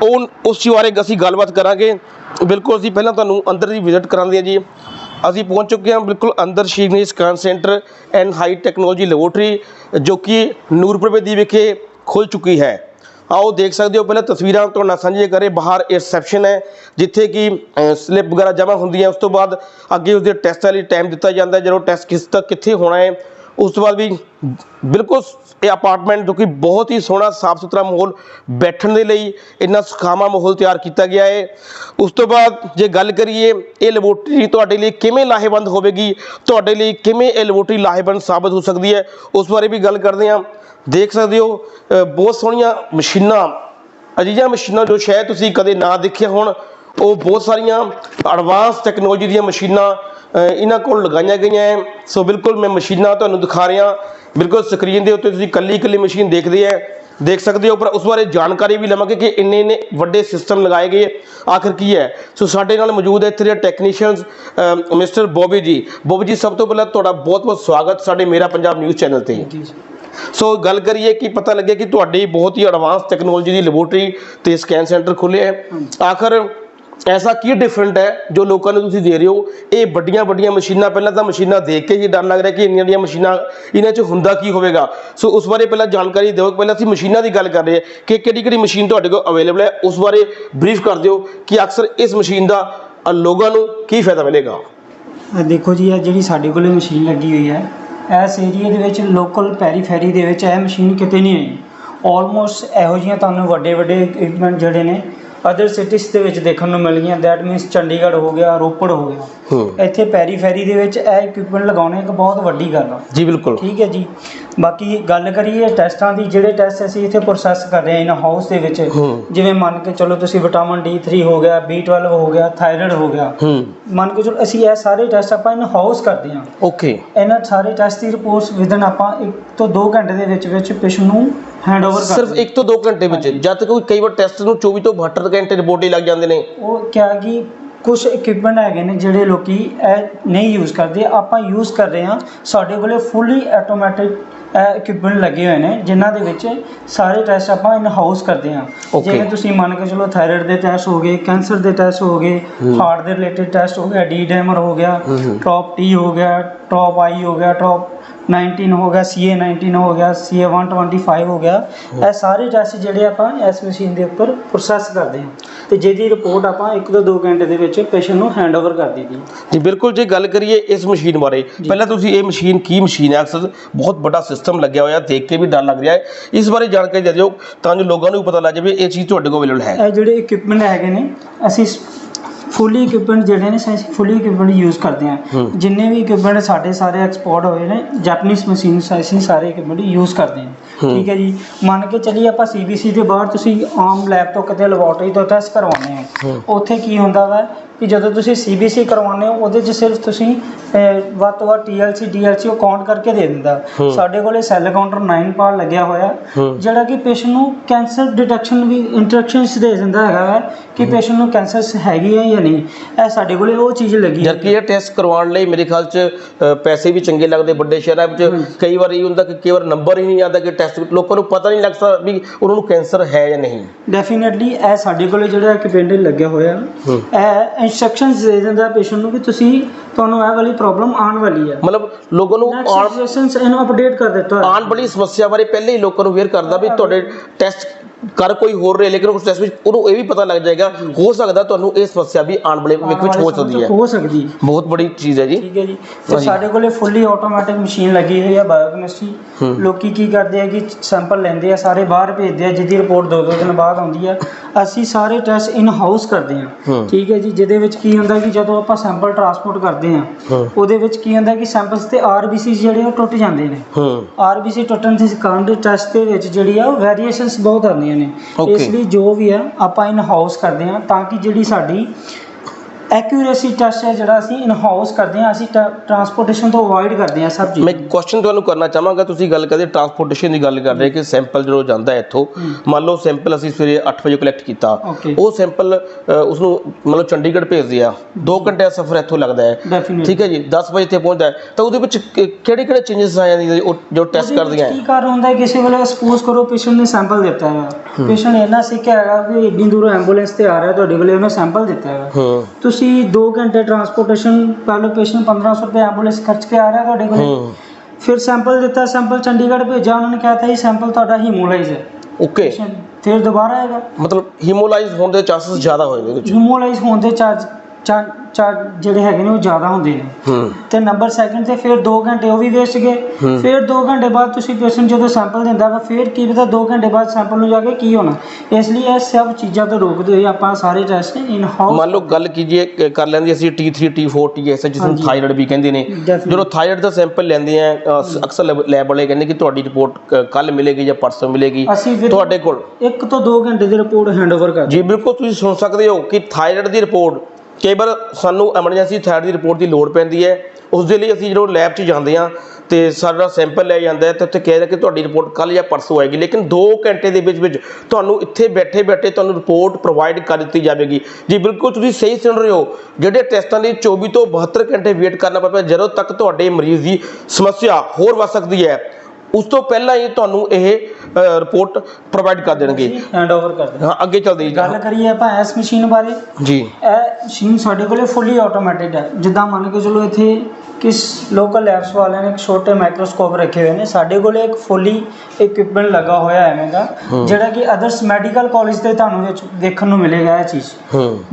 Speaker 2: ਉਹ, ਉਸ ਬਾਰੇ ਅਸੀਂ ਗੱਲਬਾਤ ਕਰਾਂਗੇ। ਬਿਲਕੁਲ ਅਸੀਂ ਪਹਿਲਾਂ ਤੁਹਾਨੂੰ ਅੰਦਰ ਦੀ ਵਿਜ਼ਿਟ ਕਰਾਉਂਦੇ ਹਾਂ ਜੀ। ਅਸੀਂ ਪਹੁੰਚ ਚੁੱਕੇ ਹਾਂ ਬਿਲਕੁਲ ਅੰਦਰ ਸ਼ੀਗਨੀ scan centre and high technology laboratory ਜੋ ਕਿ ਨੂਰਪੁਰ ਦੀ ਵਿਖੇ ਖੁੱਲ ਚੁੱਕੀ ਹੈ। ਆਓ ਦੇਖ ਸਕਦੇ ਹੋ, ਪਹਿਲਾਂ ਤਸਵੀਰਾਂ ਤੁਹਾਡੇ ਨਾਲ ਸਾਂਝੀਆਂ ਕਰੇ। ਬਾਹਰ ਰਿਸੈਪਸ਼ਨ ਹੈ, ਜਿੱਥੇ ਕਿ ਸਲਿੱਪ ਵਗੈਰਾ ਜਮ੍ਹਾਂ ਹੁੰਦੀ ਹੈ ਉਸ ਤੋਂ ਬਾਅਦ ਅੱਗੇ ਉਸਦੇ ਟੈਸਟਾਂ ਲਈ ਟਾਈਮ ਦਿੱਤਾ ਜਾਂਦਾ ਜਦੋਂ ਟੈਸਟ ਕਿਸ ਤੱਕ ਕਿੱਥੇ ਹੋਣਾ ਹੈ ਉਸ ਤੋਂ ਬਾਅਦ ਵੀ ਬਿਲਕੁਲ ਇਹ ਅਪਾਰਟਮੈਂਟ ਜੋ ਕਿ ਬਹੁਤ ਹੀ ਸੋਹਣਾ, ਸਾਫ਼ ਸੁਥਰਾ ਮਾਹੌਲ ਬੈਠਣ ਦੇ ਲਈ ਇੰਨਾ ਸੁਖਾਵਾਂ ਮਾਹੌਲ ਤਿਆਰ ਕੀਤਾ ਗਿਆ ਹੈ। ਉਸ ਤੋਂ ਬਾਅਦ ਜੇ ਗੱਲ ਕਰੀਏ, ਇਹ ਲੈਬੋਰਟਰੀ ਤੁਹਾਡੇ ਲਈ ਕਿਵੇਂ ਲਾਹੇਵੰਦ ਹੋਵੇਗੀ? ਤੁਹਾਡੇ ਲਈ ਕਿਵੇਂ ਇਹ ਲੈਬੋਰਟਰੀ ਲਾਹੇਵੰਦ ਸਾਬਤ ਹੋ ਸਕਦੀ ਹੈ? ਉਸ ਬਾਰੇ ਵੀ ਗੱਲ ਕਰਦੇ ਹਾਂ। ਦੇਖ ਸਕਦੇ ਹੋ ਬਹੁਤ ਸੋਹਣੀਆਂ ਮਸ਼ੀਨਾਂ, ਅਜਿਹੀਆਂ ਮਸ਼ੀਨਾਂ ਜੋ ਸ਼ਾਇਦ ਤੁਸੀਂ ਕਦੇ ਨਾ ਦੇਖੀਆਂ ਹੋਣ। ਉਹ ਬਹੁਤ ਸਾਰੀਆਂ ਐਡਵਾਂਸ ਟੈਕਨੋਲੋਜੀ ਦੀਆਂ ਮਸ਼ੀਨਾਂ ਇਹਨਾਂ ਕੋਲ ਲਗਾਈਆਂ ਗਈਆਂ ਹੈ। ਸੋ ਬਿਲਕੁਲ ਮੈਂ ਮਸ਼ੀਨਾਂ ਤੁਹਾਨੂੰ ਦਿਖਾ ਰਿਹਾ। ਬਿਲਕੁਲ ਸਕਰੀਨ ਦੇ ਉੱਤੇ ਤੁਸੀਂ ਕੱਲੀ ਕੱਲੀ ਮਸ਼ੀਨ ਦੇਖਦੇ ਹੈ। ਦੇਖ ਸਕਦੇ ਹੋ ਪਰ ਉਸ ਬਾਰੇ ਜਾਣਕਾਰੀ ਵੀ ਲਵਾਂਗੇ ਕਿ ਇੰਨੇ ਇੰਨੇ ਵੱਡੇ ਸਿਸਟਮ ਲਗਾਏ ਗਏ। ਆਖਰ ਕੀ ਹੈ? ਸੋ ਸਾਡੇ ਨਾਲ ਮੌਜੂਦ ਹੈ ਇੱਥੇ ਦੇ ਟੈਕਨੀਸ਼ੀਅਨਸ ਮਿਸਟਰ ਬੋਬੀ ਜੀ। ਬੋਬੀ ਜੀ ਸਭ ਤੋਂ ਪਹਿਲਾਂ ਤੁਹਾਡਾ ਬਹੁਤ ਬਹੁਤ ਸਵਾਗਤ ਸਾਡੇ ਮੇਰਾ ਪੰਜਾਬ ਨਿਊਜ਼ ਚੈਨਲ ਤੇ। ਸੋ ਗੱਲ ਕਰੀਏ ਕਿ ਪਤਾ ਲੱਗੇ ਕਿ ਤੁਹਾਡੀ ਬਹੁਤ ਹੀ ਐਡਵਾਂਸ ਟੈਕਨੋਲੋਜੀ ਦੀ ਲੈਬੋਰਟਰੀ ਤੇ ਸਕੈਨ ਸੈਂਟਰ ਖੁੱਲੇ ਹੈ। ਆਖਰ ਐਸਾ ਕੀ ਡਿਫਰੈਂਟ ਹੈ ਜੋ ਲੋਕਾਂ ਨੂੰ ਤੁਸੀਂ ਦੇ ਰਹੇ ਹੋ? ਇਹ ਵੱਡੀਆਂ ਵੱਡੀਆਂ ਮਸ਼ੀਨਾਂ, ਪਹਿਲਾਂ ਤਾਂ ਮਸ਼ੀਨਾਂ ਦੇਖ ਕੇ ਹੀ ਡਰ ਲੱਗ ਰਿਹਾ ਕਿ ਇੰਨੀਆਂ ਦੀਆਂ ਮਸ਼ੀਨਾਂ ਇਹਨਾਂ 'ਚ ਹੁੰਦਾ ਕੀ ਹੋਵੇਗਾ? ਸੋ ਉਸ ਬਾਰੇ ਪਹਿਲਾਂ ਜਾਣਕਾਰੀ ਦਿਓ। ਪਹਿਲਾਂ ਅਸੀਂ ਮਸ਼ੀਨਾਂ ਦੀ ਗੱਲ ਕਰ ਰਹੇ ਹਾਂ ਕਿ ਕਿਹੜੀ ਕਿਹੜੀ ਮਸ਼ੀਨ ਤੁਹਾਡੇ ਕੋਲ ਅਵੇਲੇਬਲ ਹੈ। ਉਸ ਬਾਰੇ ਬਰੀਫ ਕਰ ਦਿਓ ਕਿ ਅਕਸਰ ਇਸ ਮਸ਼ੀਨ ਦਾ ਲੋਕਾਂ ਨੂੰ ਕੀ ਫਾਇਦਾ ਮਿਲੇਗਾ।
Speaker 1: ਦੇਖੋ ਜੀ, ਇਹ ਜਿਹੜੀ ਸਾਡੇ ਕੋਲੇ ਮਸ਼ੀਨ ਲੱਗੀ ਹੋਈ ਹੈ, ਇਸ ਏਰੀਆ ਦੇ ਵਿੱਚ ਲੋਕਲ ਪੈਰੀਫੈਰੀ ਦੇ ਵਿੱਚ ਇਹ ਮਸ਼ੀਨ ਕਿਤੇ ਨਹੀਂ ਆਈ। ਆਲਮੋਸਟ ਇਹੋ ਜਿਹੀਆਂ ਤੁਹਾਨੂੰ ਵੱਡੇ ਵੱਡੇ ਇਕਵਿਪਮੈਂਟ ਜਿਹੜੇ ਨੇ ਅਦਰ ਸਿਟੀਜ਼ ਦੇ ਵਿੱਚ ਦੇਖਣ ਨੂੰ ਮਿਲ ਗਈਆਂ। ਦੈਟ ਮੀਨਸ ਚੰਡੀਗੜ੍ਹ ਹੋ ਗਿਆ ਰੋਪੜ ਹੋ ਗਿਆ।
Speaker 2: ਹੂੰ।
Speaker 1: ਇੱਥੇ ਪੈਰੀਫੈਰੀ ਦੇ ਵਿੱਚ ਇਹ ਇਕਵਿਪਮੈਂਟ ਲਗਾਉਣੇ ਇੱਕ ਬਹੁਤ ਵੱਡੀ ਗੱਲ ਆ।
Speaker 2: ਜੀ ਬਿਲਕੁਲ।
Speaker 1: ਠੀਕ ਹੈ ਜੀ। ਬਾਕੀ ਗੱਲ ਕਰੀਏ ਟੈਸਟਾਂ ਦੀ ਜਿਹੜੇ ਟੈਸਟ ਅਸੀਂ ਇੱਥੇ ਪ੍ਰੋਸੈਸ ਕਰ ਰਹੇ ਹਾਂ ਇਨ ਹਾਊਸ ਦੇ ਵਿੱਚ
Speaker 2: ਹੂੰ।
Speaker 1: ਜਿਵੇਂ ਮੰਨ ਕੇ ਚਲੋ ਤੁਸੀਂ ਵਿਟਾਮਿਨ D3 ਹੋ ਗਿਆ B12 ਹੋ ਗਿਆ ਥਾਇਰਾਇਡ ਹੋ ਗਿਆ।
Speaker 2: ਹੂੰ।
Speaker 1: ਮੰਨ ਕੇ ਚਲੋ ਅਸੀਂ ਇਹ ਸਾਰੇ ਟੈਸਟ ਆਪਾਂ ਇਨ ਹਾਊਸ ਕਰਦੇ ਹਾਂ।
Speaker 2: ਓਕੇ
Speaker 1: ਇਹਨਾਂ ਸਾਰੇ ਟੈਸਟ ਦੀ ਰਿਪੋਰਟਸ ਵਿਦਨ ਆਪਾਂ 1 ਤੋਂ 2 ਘੰਟੇ ਦੇ ਵਿੱਚ ਵਿੱਚ ਪੇਸ਼ੈਂਟ ਨੂੰ ਹੈਂਡਓਵਰ ਕਰ
Speaker 2: ਸਿਰਫ 1 ਤੋਂ 2 ਘੰਟੇ ਵਿੱਚ ਜਦ ਤੱਕ ਕੋਈ ਕਈ ਵਾਰ ਟੈਸਟ ਨੂੰ 24 ਤੋਂ 72 ਘੰਟੇ ਰਿਪੋਰਟ ਹੀ ਲੱਗ ਜਾਂਦੇ ਨੇ।
Speaker 1: ਉਹ ਕਿਆ ਕਿ ਕੁਝ ਇਕਵਿਪਮੈਂਟ ਹੈਗੇ ਨੇ ਜਿਹੜੇ ਲੋਕੀ ਇਹ ਨਹੀਂ ਯੂਜ਼ ਕਰਦੇ। ਆਪਾਂ ਯੂਜ਼ ਕਰ ਰਹੇ ਹਾਂ। ਸਾਡੇ ਕੋਲੇ ਫੁੱਲੀ ਆਟੋਮੈਟਿਕ ਇਕਵਿਪਮੈਂਟ ਲੱਗੇ ਹੋਏ ਨੇ ਜਿਨ੍ਹਾਂ ਦੇ ਵਿੱਚ ਸਾਰੇ ਟੈਸਟ ਆਪਾਂ ਇਨ ਹਾਊਸ ਕਰਦੇ ਹਾਂ. ਜਿਵੇਂ ਤੁਸੀਂ ਮੰਨ ਕੇ ਚਲੋ ਥਾਇਰਾਇਡ ਦੇ ਟੈਸਟ ਹੋ ਗਏ ਕੈਂਸਰ ਦੇ ਟੈਸਟ ਹੋ ਗਏ ਹਾਰਟ ਦੇ ਰਿਲੇਟਡ ਟੈਸਟ ਹੋ ਗਿਆ ਡੀ ਡੈਮਰ ਹੋ ਗਿਆ। ਟੌਪ ਟੀ ਹੋ ਗਿਆ ਟੌਪ ਆਈ ਹੋ ਗਿਆ ਟੌਪ 19 ਹੋ ਗਿਆ ਸੀਏ 19 ਹੋ ਗਿਆ ਸੀਏ 125 ਹੋ ਗਿਆ। ਇਹ ਸਾਰੇ ਟੈਸਟ ਜਿਹੜੇ ਆਪਾਂ ਇਸ ਮਸ਼ੀਨ ਦੇ ਉੱਪਰ ਪ੍ਰੋਸੈਸ ਕਰਦੇ ਹਾਂ। ਤੇ ਜਿਹਦੀ ਰਿਪੋਰਟ ਆਪਾਂ 1 ਤੋਂ 2 ਘੰਟੇ ਦੇ ਵਿੱਚ ਪੇਸ਼ੈਂਟ ਨੂੰ ਹੈਂਡਓਵਰ ਕਰ ਦਿੱਤੀ
Speaker 2: ਜੀ ਬਿਲਕੁਲ ਜੇ ਗੱਲ ਕਰੀਏ ਇਸ ਮਸ਼ੀਨ ਬਾਰੇ ਪਹਿਲਾਂ ਤੁਸੀਂ ਇਹ ਮਸ਼ੀਨ ਕੀ ਮਸ਼ੀਨ ਹੈ? ਅਕਸਰ ਬਹੁਤ ਵੱਡਾ ਸਿਸਟਮ ਲੱਗਿਆ ਹੋਇਆ ਦੇਖ ਕੇ ਵੀ ਡਰ ਲੱਗ ਰਿਹਾ ਹੈ। ਇਸ ਬਾਰੇ ਜਾਣਕਾਰੀ ਦੇ ਦਿਓ ਤਾਂ ਜੋ ਲੋਕਾਂ ਨੂੰ ਵੀ ਪਤਾ ਲੱਗ ਜਾਵੇ ਇਹ ਚੀਜ਼ ਤੁਹਾਡੇ ਕੋਲ ਅਵੇਲੇਬਲ ਹੈ।
Speaker 1: ਇਹ ਜਿਹੜੇ ਇਕਵਿਪਮੈਂਟ ਹੈਗੇ ਨੇ ਅਸੀਂ ਫੁੱਲੀ ਇਕਵਿਪਮੈਂਟ ਜਿਹੜੇ ਨੇ ਅਸੀਂ ਫੁੱਲੀ ਇਕਵਿਪਮੈਂਟ ਯੂਜ਼ ਕਰਦੇ ਹਾਂ। ਜਿੰਨੇ ਵੀ ਇਕਵਿਪਮੈਂਟ ਸਾਡੇ ਸਾਰੇ ਐਕਸਪੋਰਟ ਹੋਏ ਨੇ ਜਾਪਨੀਜ਼ ਮਸ਼ੀਨ ਅਸੀਂ ਸਾਰੇ ਇਕਵਿਪਮੈਂਟ ਯੂਜ਼ ਕਰਦੇ ਹਾਂ। ਠੀਕ ਹੈ ਜੀ ਮੰਨ ਕੇ ਚੱਲੀਏ ਆਪਾਂ ਸੀਬੀਸੀ ਦੇ ਬਾਹਰ ਤੁਸੀਂ ਆਮ ਲੈਬ ਤੋਂ ਕਿਤੇ ਲੈਬੋਰਟਰੀ ਤੋਂ ਟੈਸਟ ਕਰਵਾਉਂਦੇ।
Speaker 2: ਹੋ
Speaker 1: ਉੱਥੇ ਕੀ ਹੁੰਦਾ ਵਾ ਕਿ ਜਦੋਂ ਤੁਸੀਂ ਸੀਬੀਸੀ ਕਰਵਾਉਂਦੇ ਹੋ ਉਹਦੇ 'ਚ ਸਿਰਫ ਤੁਸੀਂ ਅਹ, ਵੱਧ ਤੋਂ ਵੱਧ TLC DLC ਉਹ ਕਾਊਂਟ ਕਰਕੇ ਦੇ ਦਿੰਦਾ।
Speaker 2: ਹੂੰ।
Speaker 1: ਸਾਡੇ ਕੋਲੇ ਸੈੱਲ ਕਾਊਂਟਰ 9 ਪਾਰ ਲੱਗਿਆ ਹੋਇਆ।
Speaker 2: ਹੂੰ।
Speaker 1: ਜਿਹੜਾ ਕਿ ਪੇਸ਼ੈਂਟ ਨੂੰ ਕੈਂਸਰ ਡਿਟੈਕਸ਼ਨ ਵੀ ਇੰਟਰੈਕਸ਼ਨਸ ਦੇ ਦਿੰਦਾ ਹੈਗਾ ਵਾ ਕਿ ਪੇਸ਼ੈਂਟ ਨੂੰ ਕੈਂਸਰ ਹੈਗੀ ਹੈ ਜਾਂ ਨਹੀਂ। ਇਹ ਸਾਡੇ ਕੋਲੇ ਉਹ ਚੀਜ਼ ਲੱਗੀ
Speaker 2: ਜਦ ਕਿ ਇਹ ਟੈਸਟ ਕਰਵਾਉਣ ਲਈ ਮੇਰੇ ਖਿਆਲ 'ਚ ਅ, ਪੈਸੇ ਵੀ ਚੰਗੇ ਲੱਗਦੇ ਵੱਡੇ ਸ਼ਹਿਰਾਂ ਵਿੱਚ। ਕਈ ਵਾਰ ਇਹ ਹੁੰਦਾ ਕਿ ਕਈ ਵਾਰ ਨੰਬਰ ਹੀ ਨਹੀਂ ਆਉਂਦਾ ਕਿ ਟੈਸਟ ਲੋਕਾਂ ਨੂੰ ਪਤਾ ਨਹੀਂ ਲੱਗਦਾ ਵੀ ਉਹਨਾਂ ਨੂੰ ਕੈਂਸਰ ਹੈ ਜਾਂ ਨਹੀਂ।
Speaker 1: ਡੈਫੀਨਿਟਲੀ ਇਹ ਸਾਡੇ ਕੋਲੇ ਜਿਹੜਾ ਇਕਵਿਪਮੈਂਟ ਲੱਗਿਆ ਹੋਇਆ।
Speaker 2: ਹੂੰ।
Speaker 1: ਇਹ ਇਨਸਟਰਕਸ਼ਨਸ ਦੇ ਦਿੰਦਾ ਪੇਸ਼ੈਂਟ ਨੂੰ ਕਿ ਤੁਸੀਂ ਤੁਹਾਨੂੰ ਇਹ ਵਾਲੀ ਪ੍ਰੋਬਲਮ ਆਉਣ ਵਾਲੀ ਹੈ
Speaker 2: ਮਤਲਬ ਲੋਕਾਂ ਨੂੰ ਆਉਣ
Speaker 1: ਇਹਨੂੰ ਅਪਡੇਟ ਕਰ ਦਿੱਤਾ।
Speaker 2: ਆਉਣ ਵਾਲੀ ਸਮੱਸਿਆ ਬਾਰੇ ਪਹਿਲੇ ਹੀ ਲੋਕਾਂ ਨੂੰ ਅਵੇਅਰ ਕਰਦਾ ਵੀ ਤੁਹਾਡੇ ਟੈਸਟ ਕਰ ਕੋਈ ਹੋਰ ਰਹੇ ਲੇਕਿਨ ਉਸ ਟੈਸਟ ਵਿੱਚ ਉਹਨੂੰ ਇਹ ਵੀ ਪਤਾ ਲੱਗ ਜਾਏਗਾ ਹੋ ਸਕਦਾ ਤੁਹਾਨੂੰ ਇਹ ਸਮੱਸਿਆ ਵੀ ਆਉਣ ਵਾਲੇ ਭਵਿੱਖ ਵਿੱਚ ਹੋ ਸਕਦੀ ਹੈ।
Speaker 1: ਹੋ ਸਕਦੀ ਹੈ।
Speaker 2: ਬਹੁਤ ਬੜੀ ਚੀਜ਼ ਹੈ ਜੀ।
Speaker 1: ਠੀਕ ਹੈ ਜੀ। ਤੇ
Speaker 2: ਹਾਂਜੀ।
Speaker 1: ਸਾਡੇ ਕੋਲੇ ਫੁੱਲੀ ਆਟੋਮੈਟਿਕ ਮਸ਼ੀਨ ਲੱਗੀ ਹੋਈ ਹੈ ਬਾਇਓਕੈਮਿਸਟਰੀ। ਲੋਕੀ ਕੀ ਕਰਦੇ ਆ ਕਿ ਸੈਂਪਲ ਲੈਂਦੇ ਆ ਸਾਰੇ ਬਾਹਰ ਭੇਜਦੇ ਆ ਜਿਹਦੀ ਰਿਪੋਰਟ ਦੋ ਦੋ ਦਿਨ ਬਾਅਦ ਆਉਂਦੀ ਆ ਅਸੀਂ ਸਾਰੇ ਟੈਸਟ ਇਨ ਹਾਊਸ ਕਰਦੇ
Speaker 2: ਹੂੰ।
Speaker 1: ਹਾਂ। ਠੀਕ ਹੈ ਜੀ ਜਿਹਦੇ ਵਿੱਚ ਕੀ ਹੁੰਦਾ ਕਿ ਜਦੋਂ ਆਪਾਂ ਸੈਂਪਲ ਟਰਾਂਸਪੋਰਟ ਕਰਦੇ ਹਾਂ
Speaker 2: ਹੂੰ।
Speaker 1: ਉਹਦੇ ਵਿੱਚ ਕੀ ਹੁੰਦਾ ਕਿ ਸੈਂਪਲਸ ਤੇ ਆਰਬੀਸੀ ਜਿਹੜੇ ਉਹ ਟੁੱਟ ਜਾਂਦੇ ਨੇ।
Speaker 2: ਹੂੰ।
Speaker 1: ਆਰਬੀਸੀ ਟੁੱਟਣ ਦੇ ਕਾਰਨ ਟੈਸਟ ਦੇ ਵਿੱਚ ਜਿਹੜੀ ਆ ਉਹ ਵੇਰੀਏਸ਼ਨਸ ਬਹੁਤ ਆਉਂਦੀਆਂ ਨੇ. ਇਸ ਲਈ ਜੋ ਵੀ ਆ ਆਪਾਂ ਇਨ ਹਾਊਸ ਕਰਦੇ ਹਾਂ ਤਾਂ ਕਿ ਜਿਹੜੀ ਸਾਡੀ ਐਕਿਊਰੇਸੀ ਟੈਸਟ ਹੈ ਜਿਹੜਾ ਅਸੀਂ ਇਨ ਹਾਊਸ ਕਰਦੇ ਹਾਂ ਅਸੀਂ ਟਰਾਂਸਪੋਰਟੇਸ਼ਨ ਤੋਂ ਅਵੋਇਡ ਕਰਦੇ ਹਾਂ ਸਭ
Speaker 2: ਮੈਂ
Speaker 1: ਚੀਜ਼ਾਂ
Speaker 2: ਕੁਐਸਚਨ ਤੁਹਾਨੂੰ ਕਰਨਾ ਚਾਹਾਂਗਾ ਤੁਸੀਂ ਗੱਲ ਕਰਦੇ ਟਰਾਂਸਪੋਰਟੇਸ਼ਨ ਦੀ ਗੱਲ ਕਰ ਰਹੇ ਕਿ ਸੈਂਪਲ ਜਦੋਂ ਜਾਂਦਾ ਇੱਥੋਂ ਮੰਨ ਲਓ ਸੈਂਪਲ ਅਸੀਂ ਸਵੇਰੇ 8 ਵਜੇ ਕਲੈਕਟ ਕੀਤਾ. ਉਹ ਸੈਂਪਲ ਉਸ ਨੂੰ ਮਤਲਬ ਚੰਡੀਗੜ੍ਹ ਭੇਜਦੇ ਆ 2 ਘੰਟੇ ਦਾ ਸਫ਼ਰ ਇੱਥੋਂ ਲੱਗਦਾ ਹੈ। ਠੀਕ ਹੈ ਜੀ 10 ਵਜੇ ਇੱਥੇ ਪਹੁੰਚਦਾ ਹੈ। ਤਾਂ ਉਹਦੇ ਵਿੱਚ ਕਿਹੜੇ ਕਿਹੜੇ ਚੇਂਜਸ ਆ ਜਾਂਦੀਆਂ ਉਹ ਜੋ ਟੈਸਟ ਕਰਦੀਆਂ
Speaker 1: ਕੀ ਕਾਰਨ ਹੁੰਦਾ ਹੈ? ਕਿਸੇ ਵੇਲੇ ਸਪੋਜ਼ ਕਰੋ ਪੇਸ਼ੈਂਟ ਨੇ ਸੈਂਪਲ ਦਿੱਤਾ ਹੈ। ਪੇਸ਼ੈਂਟ ਇੰਨਾ ਸਿੱਖਿਆ ਹੈਗਾ ਵੀ ਇੰਨੀ ਦੂਰੋਂ ਐਂਬੂਲੈਂਸ ਤੇ ਆ ਰਿਹਾ ਤੁਹਾਡੇ ਕੋਲੇ ਉਹਨੇ ਸੈਂਪਲ ਦਿੱਤਾ ਹੈ।
Speaker 2: ਹੂੰ
Speaker 1: ਤੁਸੀਂ 2 ਘੰਟੇ ਟਰਾਂਸਪੋਰਟੇਸ਼ਨ ਪਹਿਲੇ ਪੇਸ਼ੈਂਟ 1500 ਰੁਪਏ ਐਂਬੂਲੈਂਸ ਖਰਚ ਕੇ ਆ ਰਿਹਾ ਤੁਹਾਡੇ ਕੋਲੇ। ਫਿਰ ਸੈਂਪਲ ਦਿੱਤਾ ਸੈਂਪਲ ਚੰਡੀਗੜ੍ਹ ਭੇਜਿਆ ਉਹਨਾਂ ਨੇ ਕਹਿਤਾ ਇਹ ਸੈਂਪਲ ਤੁਹਾਡਾ ਹੀਮੋਲਾਈਜ਼ ਹੈ।
Speaker 2: ਓਕੇ
Speaker 1: ਫਿਰ ਦੁਬਾਰਾ ਆਏਗਾ।
Speaker 2: ਮਤਲਬ ਹੀਮੋਲਾਈਜ਼ ਹੋਣ ਦੇ ਚਾਂਸਸ ਜ਼ਿਆਦਾ ਹੋ ਜਾਂਦੇ ਇਹਦੇ ਵਿੱਚ।
Speaker 1: ਹੀਮੋਲਾਈਜ਼ ਹੋਣ ਦੇ ਚਾਰਜ ਚਾਰਜ ਜਿਹੜੇ ਹੈਗੇ ਨੇ ਉਹ ਜ਼ਿਆਦਾ ਹੁੰਦੇ ਨੇ।
Speaker 2: ਹੂੰ।
Speaker 1: ਤੇ ਨੰਬਰ ਸੈਕਿੰਡ ਤੇ ਫਿਰ 2 ਘੰਟੇ ਉਹ ਵੀ ਵੇਸਟ ਗਏ। ਫਿਰ 2 ਘੰਟੇ ਬਾਅਦ ਤੁਸੀਂ ਪੇਸ਼ੈਂਟ ਜਦੋਂ ਸੈਂਪਲ ਦਿੰਦਾ ਵਾ ਫਿਰ ਕੀ ਪਤਾ 2 ਘੰਟੇ ਬਾਅਦ ਸੈਂਪਲ ਨੂੰ ਜਾ ਕੇ ਕੀ ਹੋਣਾ। ਇਸ ਲਈ ਇਹ ਸਭ ਚੀਜ਼ਾਂ ਤੋਂ ਰੋਕਦੇ ਹੋਏ ਆਪਾਂ ਸਾਰੇ ਟੈਸਟ ਇਨ ਹਾਊਸ
Speaker 2: ਮੰਨ ਲਓ ਗੱਲ ਕੀਜੀਏ ਕਰ ਲੈਂਦੇ ਅਸੀਂ T3 T4 TSH ਜਿਸ ਨੂੰ। ਥਾਇਰਾਇਡ ਵੀ ਕਹਿੰਦੇ ਨੇ. ਜਦੋਂ ਥਾਇਰਾਇਡ ਦਾ ਸੈਂਪਲ ਲੈਂਦੇ ਆ ਅਕਸਰ ਲੈਬ ਵਾਲੇ ਕਹਿੰਦੇ ਕਿ ਤੁਹਾਡੀ ਰਿਪੋਰਟ ਕੱਲ ਮਿਲੇਗੀ ਜਾਂ ਪਰਸੋਂ ਮਿਲੇਗੀ। ਤੁਹਾਡੇ ਕੋਲ।
Speaker 1: ਇੱਕ ਤੋਂ 2 ਘੰਟੇ ਦੀ ਰਿਪੋਰਟ ਹੈਂਡਓਵਰ ਕਰ
Speaker 2: ਜੀ ਬਿਲਕੁਲ ਤੁਸੀਂ ਸੁਣ ਸਕਦੇ ਹੋ ਕਿ ਥਾਇਰਾਇਡ ਦੀ ਰਿਪੋਰਟ ਕਈ ਵਾਰ ਸਾਨੂੰ ਐਮਰਜੈਂਸੀ ਥਾਇਰਾਇਡ ਦੀ ਰਿਪੋਰਟ ਦੀ ਲੋੜ ਪੈਂਦੀ ਹੈ। ਉਸ ਦੇ ਲਈ ਅਸੀਂ ਜਦੋਂ ਲੈਬ 'ਚ ਜਾਂਦੇ ਹਾਂ ਤੇ ਸਾਡਾ ਸੈਂਪਲ ਲਿਆ ਜਾਂਦਾ ਹੈ ਤੇ ਉੱਥੇ ਕਹਿ ਕਿ ਤੁਹਾਡੀ ਰਿਪੋਰਟ ਕੱਲ ਜਾਂ ਪਰਸੋਂ ਆਏਗੀ। ਲੇਕਿਨ 2 ਘੰਟੇ ਦੇ ਵਿੱਚ ਵਿੱਚ ਤੁਹਾਨੂੰ ਇੱਥੇ ਬੈਠੇ ਬੈਠੇ ਤੁਹਾਨੂੰ ਰਿਪੋਰਟ ਪ੍ਰੋਵਾਈਡ ਕਰ ਦਿੱਤੀ ਜਾਵੇਗੀ। ਜੀ ਬਿਲਕੁਲ, ਤੁਸੀਂ ਸਹੀ ਸੁਣ ਰਹੇ ਹੋ। ਜਿਹੜੇ ਟੈਸਟਾਂ ਲਈ 24 ਤੋਂ 72 ਘੰਟੇ ਵੇਟ ਕਰਨਾ ਪਵੇ ਜਦੋਂ ਤੱਕ ਤੁਹਾਡੇ ਮਰੀਜ਼ ਦੀ ਸਮੱਸਿਆ ਹੋਰ ਵੱਧ ਸਕਦੀ ਹੈ। ਉਸ ਤੋਂ ਪਹਿਲਾਂ ਹੀ ਤੁਹਾਨੂੰ ਇਹ ਰਿਪੋਰਟ ਪ੍ਰੋਵਾਈਡ ਕਰ ਦੇਣਗੇ।
Speaker 1: ਹੈਂਡ ਓਵਰ ਕਰ ਦਿੰਦੇ
Speaker 2: ਹਾਂ ਅੱਗੇ ਚੱਲਦੇ ਜੀ
Speaker 1: ਗੱਲ ਕਰੀਏ ਆਪਾਂ ਇਸ ਮਸ਼ੀਨ ਬਾਰੇ।
Speaker 2: ਜੀ।
Speaker 1: ਇਹ ਮਸ਼ੀਨ ਸਾਡੇ ਕੋਲੇ ਫੁੱਲੀ ਆਟੋਮੈਟਿਕ ਹੈ। ਜਿੱਦਾਂ ਮੰਨ ਕੇ ਚਲੋ ਇੱਥੇ ਕਿਸ ਲੋਕਲ ਲੈਬਸ ਵਾਲਿਆਂ ਨੇ ਇੱਕ ਛੋਟੇ ਮਾਈਕਰੋਸਕੋਪ ਰੱਖੇ ਹੋਏ ਨੇ। ਸਾਡੇ ਕੋਲੇ ਇੱਕ ਫੁੱਲੀ ਇਕਵਿਪਮੈਂਟ ਲੱਗਾ ਹੋਇਆ ਹੈ ਐਵੇਂ ਦਾ। ਜਿਹੜਾ ਕਿ ਅਦਰਸ ਮੈਡੀਕਲ ਕਾਲਜ ਤੇ ਤੁਹਾਨੂੰ ਦੇਖਣ ਨੂੰ ਮਿਲੇਗਾ ਇਹ ਚੀਜ਼।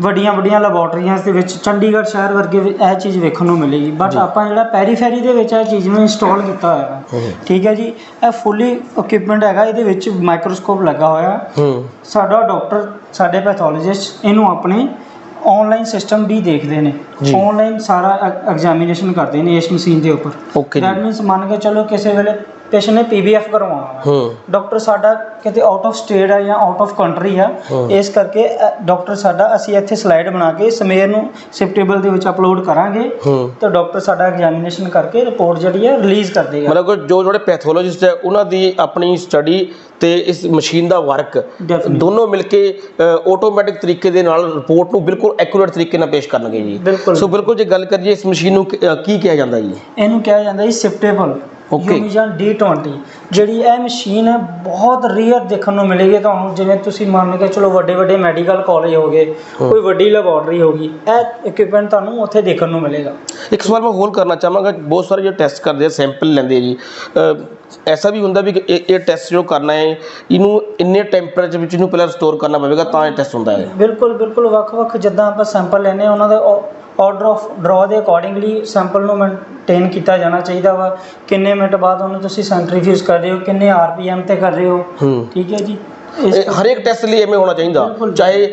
Speaker 1: ਵੱਡੀਆਂ ਵੱਡੀਆਂ ਲੈਬੋਰਟਰੀਆਂ ਦੇ ਵਿੱਚ ਚੰਡੀਗੜ੍ਹ ਸ਼ਹਿਰ ਵਰਗੇ ਇਹ ਚੀਜ਼ ਵੇਖਣ ਨੂੰ ਮਿਲੇਗੀ। ਬਟ ਆਪਾਂ ਜਿਹੜਾ ਪੈਰੀਫੈਰੀ ਦੇ ਵਿੱਚ ਇਹ ਚੀਜ਼ ਨੂੰ ਇੰਸਟਾਲ ਕੀਤਾ ਹੋਇਆ ਹੂੰ। ਠੀਕ ਹੈ ਜੀ। ਇਹ ਫੁੱਲੀ ਇਕਵਿਪਮੈਂਟ ਹੈਗਾ ਇਹਦੇ ਵਿੱਚ ਮਾਈਕਰੋਸਕੋਪ ਲੱਗਾ ਹੋਇਆ। ਹੈ। ਸਾਡਾ ਡਾਕਟਰ ਸਾਡੇ ਪੈਥੋਲੋਜਿਸਟ ਇਹਨੂੰ ਆਪਣੇ ਆਨਲਾਈਨ ਸਿਸਟਮ ਵੀ ਦੇਖਦੇ ਨੇ। ਆਨਲਾਈਨ ਸਾਰਾ ਐਗਜ਼ਾਮੀਨੇਸ਼ਨ ਕਰਦੇ ਨੇ ਇਸ ਮਸ਼ੀਨ ਦੇ ਉੱਪਰ।
Speaker 2: ਓਕੇ
Speaker 1: ਦੈਟ
Speaker 2: ਜੀ
Speaker 1: ਮੀਨਸ ਮੰਨ ਕੇ ਚਲੋ ਕਿਸੇ ਵੇਲੇ ਪੇਸ਼ੈਂਟ ਨੇ ਪੀਬੀਐਫ ਕਰਵਾਉਣਾ ਹੈ। ਡਾਕਟਰ ਸਾਡਾ ਕਿਤੇ ਆਊਟ ਆਫ ਸਟੇਟ ਹੈ ਜਾਂ ਆਊਟ ਆਫ ਕੰਟਰੀ ਆ। ਇਸ ਕਰਕੇ ਡਾਕਟਰ ਸਾਡਾ ਅਸੀਂ ਇੱਥੇ ਸਲਾਈਡ ਬਣਾ ਕੇ ਸਮੇਰ ਨੂੰ ਸਿਪ ਟੇਬਲ ਦੇ ਵਿੱਚ ਅਪਲੋਡ ਕਰਾਂਗੇ ਤੇ ਡਾਕਟਰ ਸਾਡਾ ਐਗਜ਼ਾਮੀਨੇਸ਼ਨ ਕਰਕੇ ਰਿਪੋਰਟ ਜਿਹੜੀ ਹੈ ਰਿਲੀਜ਼ ਕਰ ਦੇਗਾ।
Speaker 2: ਮਤਲਬ ਜੋ ਜਿਹੜੇ ਪੈਥੋਲੋਜਿਸਟ ਹੈ ਉਹਨਾਂ ਦੀ ਆਪਣੀ ਸਟੱਡੀ ਤੇ ਇਸ ਮਸ਼ੀਨ ਦਾ ਵਰਕ. ਦੋਨੋਂ ਮਿਲ ਕੇ ਆਟੋਮੈਟਿਕ ਤਰੀਕੇ ਦੇ ਨਾਲ ਰਿਪੋਰਟ ਨੂੰ ਬਿਲਕੁਲ ਐਕੂਰੇਟ ਤਰੀਕੇ ਨਾਲ ਪੇਸ਼ ਕਰਨਗੇ ਜੀ। ਸੋ ਬਿਲਕੁਲ ਜੇ ਗੱਲ ਕਰੀਏ ਇਸ ਮਸ਼ੀਨ ਨੂੰ ਕੀ ਕਿਹਾ ਜਾਂਦਾ ਜੀ?
Speaker 1: ਇਹਨੂੰ ਕਿਹਾ ਜਾਂਦਾ ਜੀ ਸਿਫਟੇਬਲ
Speaker 2: Okay.
Speaker 1: ਯੂਮੀਜਨ D20 ਜਿਹੜੀ ਇਹ ਮਸ਼ੀਨ ਹੈ ਬਹੁਤ ਰੀਅਰ ਦੇਖਣ ਨੂੰ ਮਿਲੇਗੀ ਤੁਹਾਨੂੰ। ਜਿਵੇਂ ਤੁਸੀਂ ਮੰਨ ਕੇ ਚਲੋ ਵੱਡੇ ਵੱਡੇ ਮੈਡੀਕਲ ਕਾਲਜ ਹੋ ਗਏ ਕੋਈ ਵੱਡੀ ਲੈਬੋਰਟਰੀ ਹੋਗੀ ਇਹ ਇਕਵਿਪਮੈਂਟ ਤੁਹਾਨੂੰ ਉੱਥੇ ਦੇਖਣ ਨੂੰ ਮਿਲੇਗਾ।
Speaker 2: ਇੱਕ ਸਵਾਲ ਮੈਂ ਹੋਰ ਕਰਨਾ ਚਾਹਾਂਗਾ ਬਹੁਤ ਸਾਰੇ ਜੋ ਟੈਸਟ ਕਰਦੇ ਆ ਸੈਂਪਲ ਲੈਂਦੇ ਆ ਜੀ। ਐਸਾ ਵੀ ਹੁੰਦਾ ਵੀ ਇਹ ਇਹ ਟੈਸਟ ਜੋ ਕਰਨਾ ਹੈ ਇਹਨੂੰ ਇੰਨੇ ਟੈਂਪਰੇਚਰ ਵਿੱਚ ਇਹਨੂੰ ਪਹਿਲਾਂ ਸਟੋਰ ਕਰਨਾ ਪਵੇਗਾ ਤਾਂ ਇਹ ਟੈਸਟ ਹੁੰਦਾ ਹੈ।
Speaker 1: ਬਿਲਕੁਲ ਬਿਲਕੁਲ। ਵੱਖ-ਵੱਖ ਜਿੱਦਾਂ ਆਪਾਂ ਸੈਂਪਲ ਲੈਨੇ ਉਹਨਾਂ ਦੇ ਆਰਡਰ ਆਫ ਡਰਾ ਦੇ ਅਕੋਰਡਿੰਗਲੀ ਸੈਂਪਲ ਨੂੰ ਮੇਨਟੇਨ ਕੀਤਾ ਜਾਣਾ ਚਾਹੀਦਾ ਵਾ। ਕਿੰਨੇ ਮਿੰਟ ਬਾਅਦ ਉਹਨੂੰ ਤੁਸੀਂ ਸੈਂਟਰੀਫਿਊਜ ਕਰ ਰਹੇ ਹੋ ਕਿੰਨੇ ਆਰਪੀਐਮ ਤੇ ਕਰ ਰਹੇ ਹੋ।
Speaker 2: ਹੂੰ।
Speaker 1: ਠੀਕ ਹੈ ਜੀ।
Speaker 2: ਇਹ ਹਰੇਕ ਟੈਸਟ ਲਈ ਐਵੇਂ ਹੋਣਾ ਚਾਹੀਦਾ। ਚਾਹੇ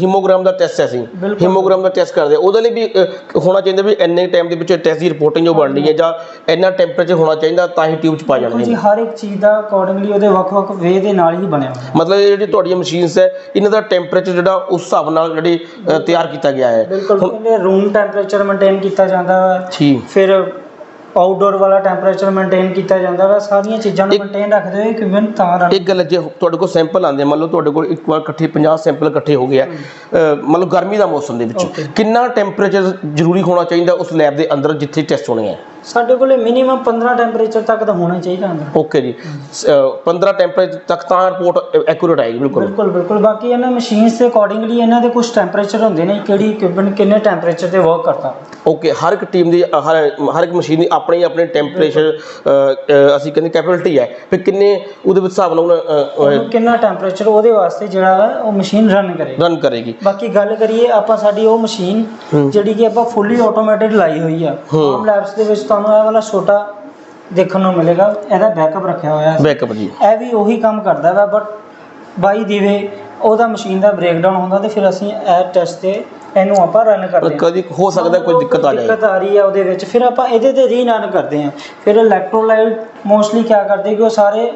Speaker 2: ਹੀਮੋਗ੍ਰਾਮ ਦਾ ਟੈਸਟ ਹੈ
Speaker 1: ਬਿਲਕੁਲ।
Speaker 2: ਹੀਮੋਗ੍ਰਾਮ ਦਾ ਟੈਸਟ ਕਰਦੇ ਉਹਦੇ ਲਈ ਵੀ ਅ, ਹੋਣਾ ਚਾਹੀਦਾ ਵੀ ਇੰਨੇ ਟਾਈਮ ਦੇ ਵਿੱਚ ਟੈਸਟ ਦੀ ਰਿਪੋਰਟਿੰਗ ਜੋ ਬਣਨੀ ਹੈ ਜਾਂ ਇੰਨਾ ਟੈਂਪਰੇਚਰ ਹੋਣਾ ਚਾਹੀਦਾ ਤਾਂ ਹੀ ਟਿਊਬ ਚ ਪਾ
Speaker 1: ਬਿਲਕੁਲ ਜੀ ਹਰ ਇੱਕ ਚੀਜ਼ ਦਾ ਅਕੋਰਡਿੰਗਲੀ ਉਹਦੇ ਵੱਖ-ਵੱਖ ਵੇ ਦੇ ਨਾਲ ਹੀ ਬਣਿਆ ਹੋਇਆ।
Speaker 2: ਮਤਲਬ ਇਹ ਜਿਹੜੀ ਤੁਹਾਡੀਆਂ ਮਸ਼ੀਨਸ ਹੈ ਇਹਨਾਂ ਦਾ ਟੈਂਪਰੇਚਰ ਜਿਹੜਾ ਉਸ ਹਿਸਾਬ ਨਾਲ ਜਿਹੜੀ ਅ, ਤਿਆਰ ਕੀਤਾ ਗਿਆ ਹੈ।
Speaker 1: ਬਿਲਕੁਲ ਇਹਦੇ ਰੂਮ ਟੈਂਪਰੇਚਰ ਮੇਨਟੇਨ ਕੀਤਾ ਜਾਂਦਾ
Speaker 2: ਜੀ।
Speaker 1: ਫਿਰ ਆਊਟਡੋਰ ਵਾਲਾ ਟੈਂਪਰੇਚਰ ਮੇਨਟੇਨ ਕੀਤਾ ਜਾਂਦਾ ਵਾ ਸਾਰੀਆਂ ਚੀਜ਼ਾਂ ਨੂੰ ਮੇਨਟੇਨ ਰੱਖਦੇ ਹੋਏ ਕਿਵੇਂ ਤਾਂ ਰਨ
Speaker 2: ਇੱਕ ਗੱਲ ਜੇ ਤੁਹਾਡੇ ਕੋਲ ਸੈਂਪਲ ਆਉਂਦੇ ਆ, ਮੰਨ ਲਓ ਤੁਹਾਡੇ ਕੋਲ ਇੱਕ ਵਾਰ ਇਕੱਠੇ 50 ਸੈਂਪਲ ਇਕੱਠੇ ਹੋ ਗਏ ਆ ਮੰਨ ਲਓ ਗਰਮੀ ਦਾ ਮੌਸਮ ਦੇ ਵਿੱਚ. ਕਿੰਨਾ ਟੈਂਪਰੇਚਰ ਜ਼ਰੂਰੀ ਹੋਣਾ ਚਾਹੀਦਾ ਉਸ ਲੈਬ ਦੇ ਅੰਦਰ ਜਿੱਥੇ ਟੈਸਟ ਹੋਣੇ ਆ
Speaker 1: ਸਾਡੇ ਕੋਲੇ ਮਿਨੀਮਮ 15 ਟੈਂਪਰੇਚਰ ਤੱਕ ਤਾਂ ਹੋਣਾ ਚਾਹੀਦਾ ਅੰਦਰ।
Speaker 2: ਓਕੇ ਜੀ। ਸ- ਅ, 15 ਟੈਂਪਰੇਚਰ ਤੱਕ ਤਾਂ ਰਿਪੋਰਟ ਐਕੂਰੇਟ ਆਏਗੀ ਬਿਲਕੁਲ।
Speaker 1: ਬਿਲਕੁਲ ਬਿਲਕੁਲ। ਬਾਕੀ ਇਹਨਾਂ ਮਸ਼ੀਨਸ ਦੇ ਅਕੋਰਡਿੰਗਲੀ ਇਹਨਾਂ ਦੇ ਕੁਝ ਟੈਂਪਰੇਚਰ ਹੁੰਦੇ ਨੇ ਕਿਹੜੀ ਇਕਵਿਪਮੈਂਟ ਕਿੰਨੇ ਟੈਂਪਰੇਚਰ ਤੇ ਵਰਕ ਕਰਦਾ।
Speaker 2: ਓਕੇ ਹਰ ਇੱਕ ਟੀਮ ਦੀ ਅ, ਹਰ ਹਰ ਇੱਕ ਮਸ਼ੀਨ ਦੀ ਆਪਣੀ ਆਪਣੀ ਟੈਂਪਰੇਚਰ ਅਸੀਂ ਕਹਿੰਦੇ ਕੈਪੈਬਿਲਿਟੀ ਹੈ। ਫਿਰ ਕਿੰਨੇ ਉਹਦੇ ਵਿੱਚ ਹਿਸਾਬ ਨਾਲ
Speaker 1: ਉਹਨੂੰ ਕਿੰਨਾ ਟੈਂਪਰੇਚਰ ਉਹਦੇ ਵਾਸਤੇ ਜਿਹੜਾ ਉਹ ਮਸ਼ੀਨ ਰਨ ਕਰੇ
Speaker 2: ਰਨ ਕਰੇਗੀ।
Speaker 1: ਬਾਕੀ ਗੱਲ ਕਰੀਏ ਆਪਾਂ ਸਾਡੀ ਉਹ ਮਸ਼ੀਨ
Speaker 2: ਹੂੰ।
Speaker 1: ਜਿਹੜੀ ਕਿ ਆਪਾਂ ਫੁੱਲੀ ਆਟੋਮੈਟਿਕ ਲਾਈ ਹੋਈ ਆ।
Speaker 2: ਹੂੰ।
Speaker 1: ਆਮ ਲੈਬਸ ਦੇ ਵਿੱਚ ਤੁਹਾਨੂੰ ਇਹ ਵਾਲਾ ਛੋਟਾ ਦੇਖਣ ਨੂੰ ਮਿਲੇਗਾ ਇਹਦਾ ਬੈਕਅਪ ਰੱਖਿਆ ਹੋਇਆ ਹੈ।
Speaker 2: ਬੈਕਅਪ ਜੀ।
Speaker 1: ਇਹ ਵੀ ਉਹੀ ਕੰਮ ਕਰਦਾ ਵਾ ਬਟ ਬਾਈ ਦੀ ਵੇ ਉਹਦਾ ਮਸ਼ੀਨ ਦਾ ਬ੍ਰੇਕਡਾਊਨ ਹੁੰਦਾ ਤੇ ਫਿਰ ਅਸੀਂ ਇਹ ਟੈਸਟ ਤੇ ਇਹਨੂੰ ਆਪਾਂ ਰਨ ਕਰਦੇ ਹਾਂ।
Speaker 2: ਕਦੀ ਹੋ ਸਕਦਾ ਕੋਈ ਦਿੱਕਤ ਆ ਜਾਏ।
Speaker 1: ਦਿੱਕਤ ਆ ਰਹੀ ਹੈ ਉਹਦੇ ਵਿੱਚ। ਫਿਰ ਆਪਾਂ ਇਹਦੇ ਤੇ ਰੀਰਨ ਕਰਦੇ ਹਾਂ। ਫਿਰ ਇਲੈਕਟ੍ਰੋਲਾਈਟ ਮੋਸਟਲੀ ਕੀ ਕਰਦੇ ਕਿ ਉਹ ਸਾਰੇ